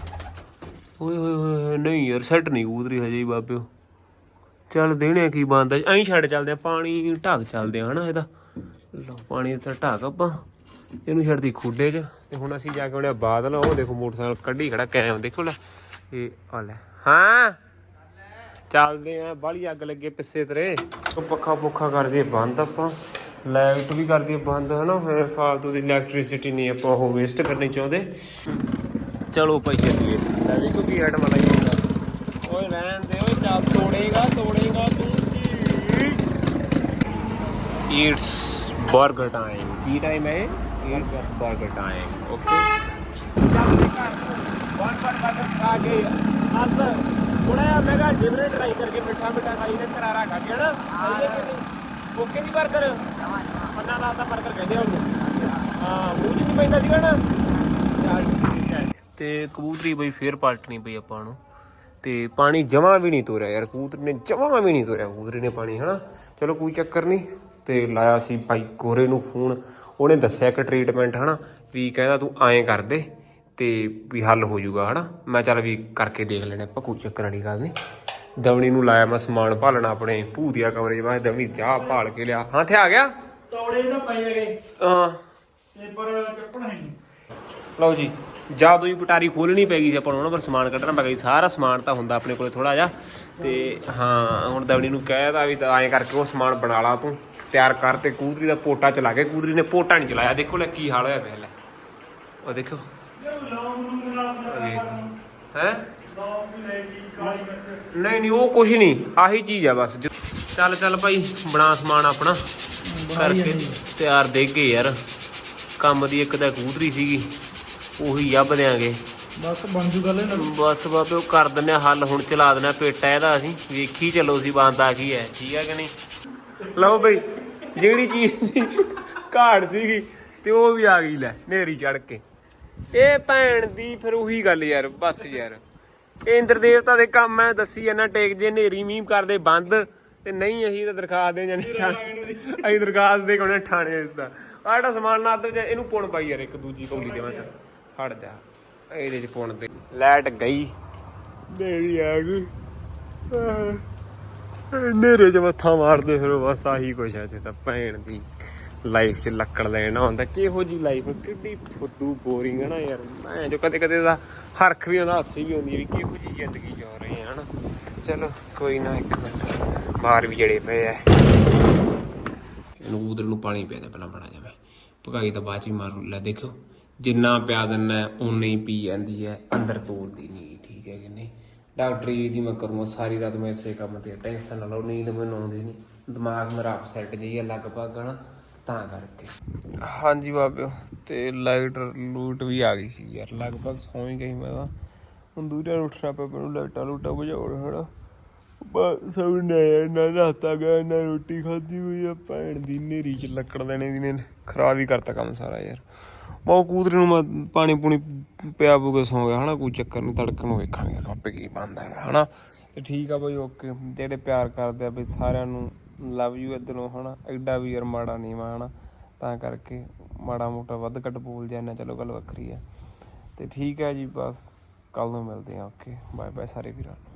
Speaker 1: ਓਏ ਹੋਏ ਹੋਏ ਨਹੀਂ ਯਾਰ ਸੈੱਟ ਨਹੀਂ ਕੂਦਰੀ ਹਜੇ ਹੀ ਬਾਬਿਓ। ਚੱਲ ਦੇਣੇ ਕੀ ਬੰਦਾ ਐਂ ਛੱਡ ਚੱਲਦੇ ਆ ਪਾਣੀ ਢੱਕ ਚੱਲਦੇ ਆ ਹਨਾ ਇਹਦਾ। ਲਓ, ਪਾਣੀ ਤਾਂ ਢੱਕ ਆਪਾਂ ਇਹਨੂੰ ਛੱਡਦੀ ਖੁੱਡੇ 'ਚ। ਤੇ ਹੁਣ ਅਸੀਂ ਜਾ ਕੇ ਉਹਨੇ ਬਾਦਲ, ਉਹ ਦੇਖੋ ਮੋਟਰਸਾਈਕਲ ਕੱਢੀ ਖੜਾ, ਕੈਮ, ਦੇਖੋ ਲੈ। ਇਹ ਆ ਲੈ। ਹਾਂ। ਚੱਲਦੇ ਆ ਬਾਲੀ ਅੱਗ ਲੱਗੇ ਪਿੱਛੇ ਤੇਰੇ। ਪੱਖਾ ਪੁੱਖਾ ਕਰ ਦਈਏ ਬੰਦ ਆਪਾਂ। ਲਾਈਟ ਵੀ ਕਰ ਦਈਏ ਬੰਦ, ਹਨਾ? ਫਿਰ ਫਾਲਤੂ ਦੀ ਇਲੈਕਟ੍ਰਿਸਿਟੀ ਨਹੀਂ ਆਪਾਂ ਉਹ ਵੇਸਟ ਕਰਨੀ ਚਾਹੁੰਦੇ। ਚਲੋ ਭਾਈ, ਚੱਲੀਏ। ਲੈ ਵੀ ਕੋਈ ਆਈਟਮ ਲਾਈ ਜਾਂਦਾ। ਓਏ, ਰਹਿਣ ਦੇ, ਓਏ, ਚੱਲ, ਤੋੜੇਗਾ ਤੋੜੇਗਾ ਤੂੰ ਇਟਸ ਬਰਗਰ ਟਾਈਮ ਕੀ ਟਾਈਮ ਹੈ it's burger time okay burger burger ਖਾ ਕੇ ਅਸ ਥੋੜਾ ਮੈਂ ਕਿਹਾ ਡਿਫਰੈਂਟ ਟਰਾਈ ਕਰਕੇ ਮਿੱਠਾ ਮਿੱਠਾ ਖਾਈ ਤੇ ਕਰਾਰਾ ਖਾ ਗਿਆ ਨਾ ਓਕੇ ਨਹੀਂ ਬਰਗਰ ਪੰਨਾ ਦਾ ਪਾਣੀ ਜਮਾ ਵੀ ਨਹੀਂ ਤੋਰਿਆ। ਯਾਰ ਵੀ ਨਹੀਂ ਤੋਰਿਆ ਪਾਣੀ, ਹਨਾ? ਚਲੋ ਕੋਈ ਚੱਕਰ ਨਹੀਂ। ਤੇ ਲਾਇਆ ਸੀ ਭਾਈ ਕੋਰੇ ਨੂੰ ਫੋਨ। ਉਹਨੇ ਦੱਸਿਆ ਕਿ ਟ੍ਰੀਟਮੈਂਟ ਹਨਾ ਵੀ ਕਹਿੰਦਾ ਤੂੰ ਐਂ ਕਰ ਦੇ ਤੇ ਵੀ ਹੱਲ ਹੋ ਜਾਊਗਾ ਹਨਾ। ਮੈਂ ਚੱਲ ਵੀ ਕਰਕੇ ਦੇਖ ਲੈਣੇ ਆਪਾਂ ਕੋਈ ਚੱਕਰ ਵਾਲੀ ਗੱਲ ਨਹੀਂ। ਦਵਣੀ ਨੂੰ ਲਾਇਆ ਮੈਂ ਸਮਾਨ ਭਾਲਣਾ ਆਪਣੇ ਭੂਤੀਆ ਕਮਰੇ ਮੈਂ ਕਿਹਾ ਦਵਣੀ ਚਾਹ ਭਾਲ ਕੇ ਲਿਆ। ਹਾਂ ਤੇ ਆ ਗਿਆ?
Speaker 3: ਤੌੜੇ ਤਾਂ ਪਏ ਹੈਗੇ।
Speaker 1: ਹਾਂ।
Speaker 3: ਤੇ ਪਰ ਚੱਪਣ ਹੈ ਨਹੀਂ।
Speaker 1: ਲਓ ਜੀ ਜਾਦੂ ਹੀ ਪਟਾਰੀ ਖੋਲਣੀ ਪੈਗੀ ਸੀ ਆਪਾਂ ਨੂੰ ਉਹਨਾਂ ਪਰ ਸਮਾਨ ਕੱਢਣਾ ਪੈ ਗਿਆ ਸੀ। ਸਾਰਾ ਸਮਾਨ ਤਾਂ ਹੁੰਦਾ ਆਪਣੇ ਕੋਲੇ ਥੋੜਾ ਜਿਹਾ। ਤੇ ਹਾਂ ਹੁਣ ਦਵਣੀ ਨੂੰ ਕਹਿਦਾ ਵੀ ਤਾਂ ਐਂ ਕਰਕੇ ਉਹ ਸਮਾਨ ਬਣਾ ਲਾ ਤੂੰ। ਤਿਆਰ ਕਰ ਤੇ ਕੂਦਰੀ ਦਾ ਪੋਟਾ ਚਲਾ ਕੇ ਕੂਦਰੀ ਨੇ ਪੋਟਾ ਨਹੀਂ ਚਲਾਇਆ। ਦੇਖੋ ਲੈ ਕੀ ਹਾਲ ਹੋਇਆ ਪਿਆ ਲੈ। ਉਹ ਦੇਖੋ। ਹੈ? ਨਹੀਂ ਨਹੀਂ ਉਹ ਕੁਝ ਨਹੀਂ। ਆਹੀ ਚੀਜ਼ ਆ ਬਸ। ਚੱਲ ਚੱਲ ਭਾਈ ਬਣਾ ਸਮਾਨ ਆਪਣਾ ਕਰਕੇ ਤਿਆਰ ਦੇ ਕੇ ਯਾਰ। ਕੰਮ ਦੀ ਇੱਕ ਤਾਂ ਕੂਦਰੀ ਸੀਗੀ ਉਹੀ ਜੱਬ ਦਿਆਂਗੇ।
Speaker 3: ਬਸ ਬਣ ਜੂ ਗੱਲ ਇਹਨਾਂ
Speaker 1: ਬਸ ਬਾਬੇ ਉਹ ਕਰ ਦਿੰਨੇ ਹੱਲ ਹੁਣ ਚਲਾ ਦਿੰਨੇ ਆ ਪੇਟਾ ਇਹਦਾ ਅਸੀਂ। ਵੇਖੀ ਚੱਲੋ ਸੀ ਬੰਦਾ ਕੀ ਹੈ ਠੀਕ ਹੈ ਕਿ ਨਹੀਂ? ਲਓ ਬਈ ਜਿਹੜੀ ਚੀਜ਼ ਦੀ ਘਾੜ ਸੀਗੀ ਤੇ ਉਹ ਵੀ ਆ ਗਈ ਲੈ ਨੇਰੀ ਚੜ ਕੇ। ਇਹ ਭੈਣ ਦੀ ਫਿਰ ਉਹੀ ਗੱਲ ਯਾਰ ਬਸ ਯਾਰ। ਇਹ ਇੰਦਰ ਦੇਵਤਾ ਦੇ ਕੰਮ ਐ ਦੱਸੀ ਜਾਂਦਾ ਟੇਕ ਜੇ ਨੇਰੀ ਮੀਂਹ ਕਰਦੇ ਬੰਦ ਤੇ ਨਹੀਂ ਅਸੀਂ ਤਾਂ ਦਰਖਾਸਤ ਦੇ ਜਾਂਦੇ ਅਸੀਂ ਦਰਖਾਸਤ ਦੇ ਕੋਨੇ ਠਾਣੇ ਇਸ ਦਾ। ਆੜਾ ਸਮਾਨ ਨਾ ਤੇ ਇਹਨੂੰ ਪੁਣ ਪਾਈ ਯਾਰ ਇੱਕ ਦੂਜੀ ਕੌਲੀ ਦੇ ਵਿੱਚ। ਖੜ ਜਾ ਇਹਦੇ ਚ ਪੁਣ ਦੇ। ਲਾਈਟ ਗਈ। ਨੇਰੀ ਆ ਗਈ। ਨੇਰੇ ਚ ਮੱਥਾ ਮਾਰਦੇ ਫਿਰ ਬਸ ਆਹੀ ਕੁਛ ਹੈ ਤੇ ਤਾਂ ਭੈਣ ਦੀ ਲਾਈਫ ਚ ਲੱਕੜ ਲੈਣਾ ਹੁੰਦਾ, ਕਿਹੋ ਜੀ ਲਾਈਫ ਕਿੱਡੀ ਫੁੱਦੂ ਬੋਰਿੰਗ ਹੈ ਨਾ ਯਾਰ। ਮੈਂ ਜੋ ਕਦੇ ਕਦੇ ਦਾ ਹਰਖ ਵੀ ਆਉਂਦਾ, ਹਾਸੀ ਵੀ ਆਉਂਦੀ ਹੈ ਵੀ ਕਿਹੋ ਜੀ ਜ਼ਿੰਦਗੀ ਜਿਉ ਰਹੇ ਆ ਹਨਾ। ਚਲੋ, ਕੋਈ ਨਾ ਇੱਕ ਮਿੰਟ, ਬਾਹਰ ਵੀ ਜੜੇ ਪਏ ਐ ਇਹਨੂੰ ਉਧਰ ਨੂੰ ਪਾਣੀ ਪਿਆ ਦੇ ਪਹਿਲਾਂ ਬਣਾ ਜਾਵੇ ਭਗਾਈ ਤਾਂ ਬਾਅਦ ਚ ਹੀ ਮਾਰੂ ਲੈ ਦੇਖੋ ਜਿੰਨਾ ਪਿਆ ਦਿੰਨਾ ਉਨਾ ਹੀ ਪੀ ਜਾਂਦੀ ਹੈ, ਅੰਦਰ ਤੋੜਦੀ ਨਹੀਂ, ਠੀਕ ਹੈ ਕਿ ਨਹੀਂ? ਡਾਕਟਰੀ ਦੀ ਮੈਂ ਕਰੂੰਗਾ, ਸਾਰੀ ਰਾਤ ਮੈਂ ਇਸੇ ਕੰਮ ਤੇ ਟੈਨਸ਼ਨ ਨਾ ਲਓ, ਨੀਂਦ ਮੈਨੂੰ ਆਉਂਦੀ ਨਹੀਂ ਦਿਮਾਗ ਮੇਰਾ ਅਪਸੈਟ ਜਿਹੀ ਹੈ ਲਗਭਗ ਹਨਾ, ਤਾਂ ਕਰਕੇ। ਹਾਂਜੀ ਬਾਬਿਓ ਤੇ ਲਾਈਟ ਲੂਟ ਵੀ ਆ ਗਈ ਸੀ ਯਾਰ, ਲਗਭਗ ਸੌਂ ਹੀ ਗਈ ਮੈਂ ਤਾਂ। ਹੁਣ ਦੂਜਾ ਉੱਠਣਾ ਪਿਆ ਮੈਨੂੰ ਲਾਈਟਾਂ ਲੂਟਾਂ ਬੁਝਾਉਣ ਹਨਾ। ਬਸ ਸਭ ਨੇ ਨਾ ਨਾਤਾ ਗਿਆ ਨਾ ਰੋਟੀ ਖਾਧੀ ਹੋਈ ਆ, ਭੈਣ ਦੀ ਨੇਰੀ ਚ ਲੱਕੜ ਦੇਣੇ ਦੀ ਨੇ, ਖਰਾਬ ਹੀ ਕਰਤਾ ਕੰਮ ਸਾਰਾ ਯਾਰ। ਬਹੁਤ ਕੂਦਰੇ ਨੂੰ ਮੈਂ ਪਾਣੀ ਪੂਣੀ ਪਿਆ ਪੂਗਾ ਸੌਂ ਗਿਆ, ਹਨਾ? ਕੋਈ ਚੱਕਰ ਨਹੀਂ ਤੜਕਣ ਨੂੰ ਵੇਖਾਂਗੇ ਆਪੇ ਕੀ ਬਣਦਾ ਹੈਗਾ, ਹਨਾ? ਤੇ ਠੀਕ ਆ ਬਈ, ਓਕੇ। ਜਿਹੜੇ ਪਿਆਰ ਕਰਦੇ ਆ ਬਈ ਸਾਰਿਆਂ ਨੂੰ ਲਵ ਯੂ ਇਧਰੋਂ, ਹਨਾ? ਐਡਾ ਵੀ ਯਾਰ ਮਾੜਾ ਨਹੀਂ ਵਾ, ਹਨਾ? ਤਾਂ ਕਰਕੇ ਮਾੜਾ ਮੋਟਾ ਵੱਧ ਘੱਟ ਬੋਲ ਜਾਂਦਾ ਚਲੋ ਗੱਲ ਵੱਖਰੀ ਆ। ਤੇ ਠੀਕ ਹੈ ਜੀ, ਬਸ ਕੱਲ ਨੂੰ ਮਿਲਦੇ ਆ, ਓਕੇ। ਬਾਏ ਬਾਏ ਸਾਰੇ ਵੀਰਾਂ ਨੂੰ।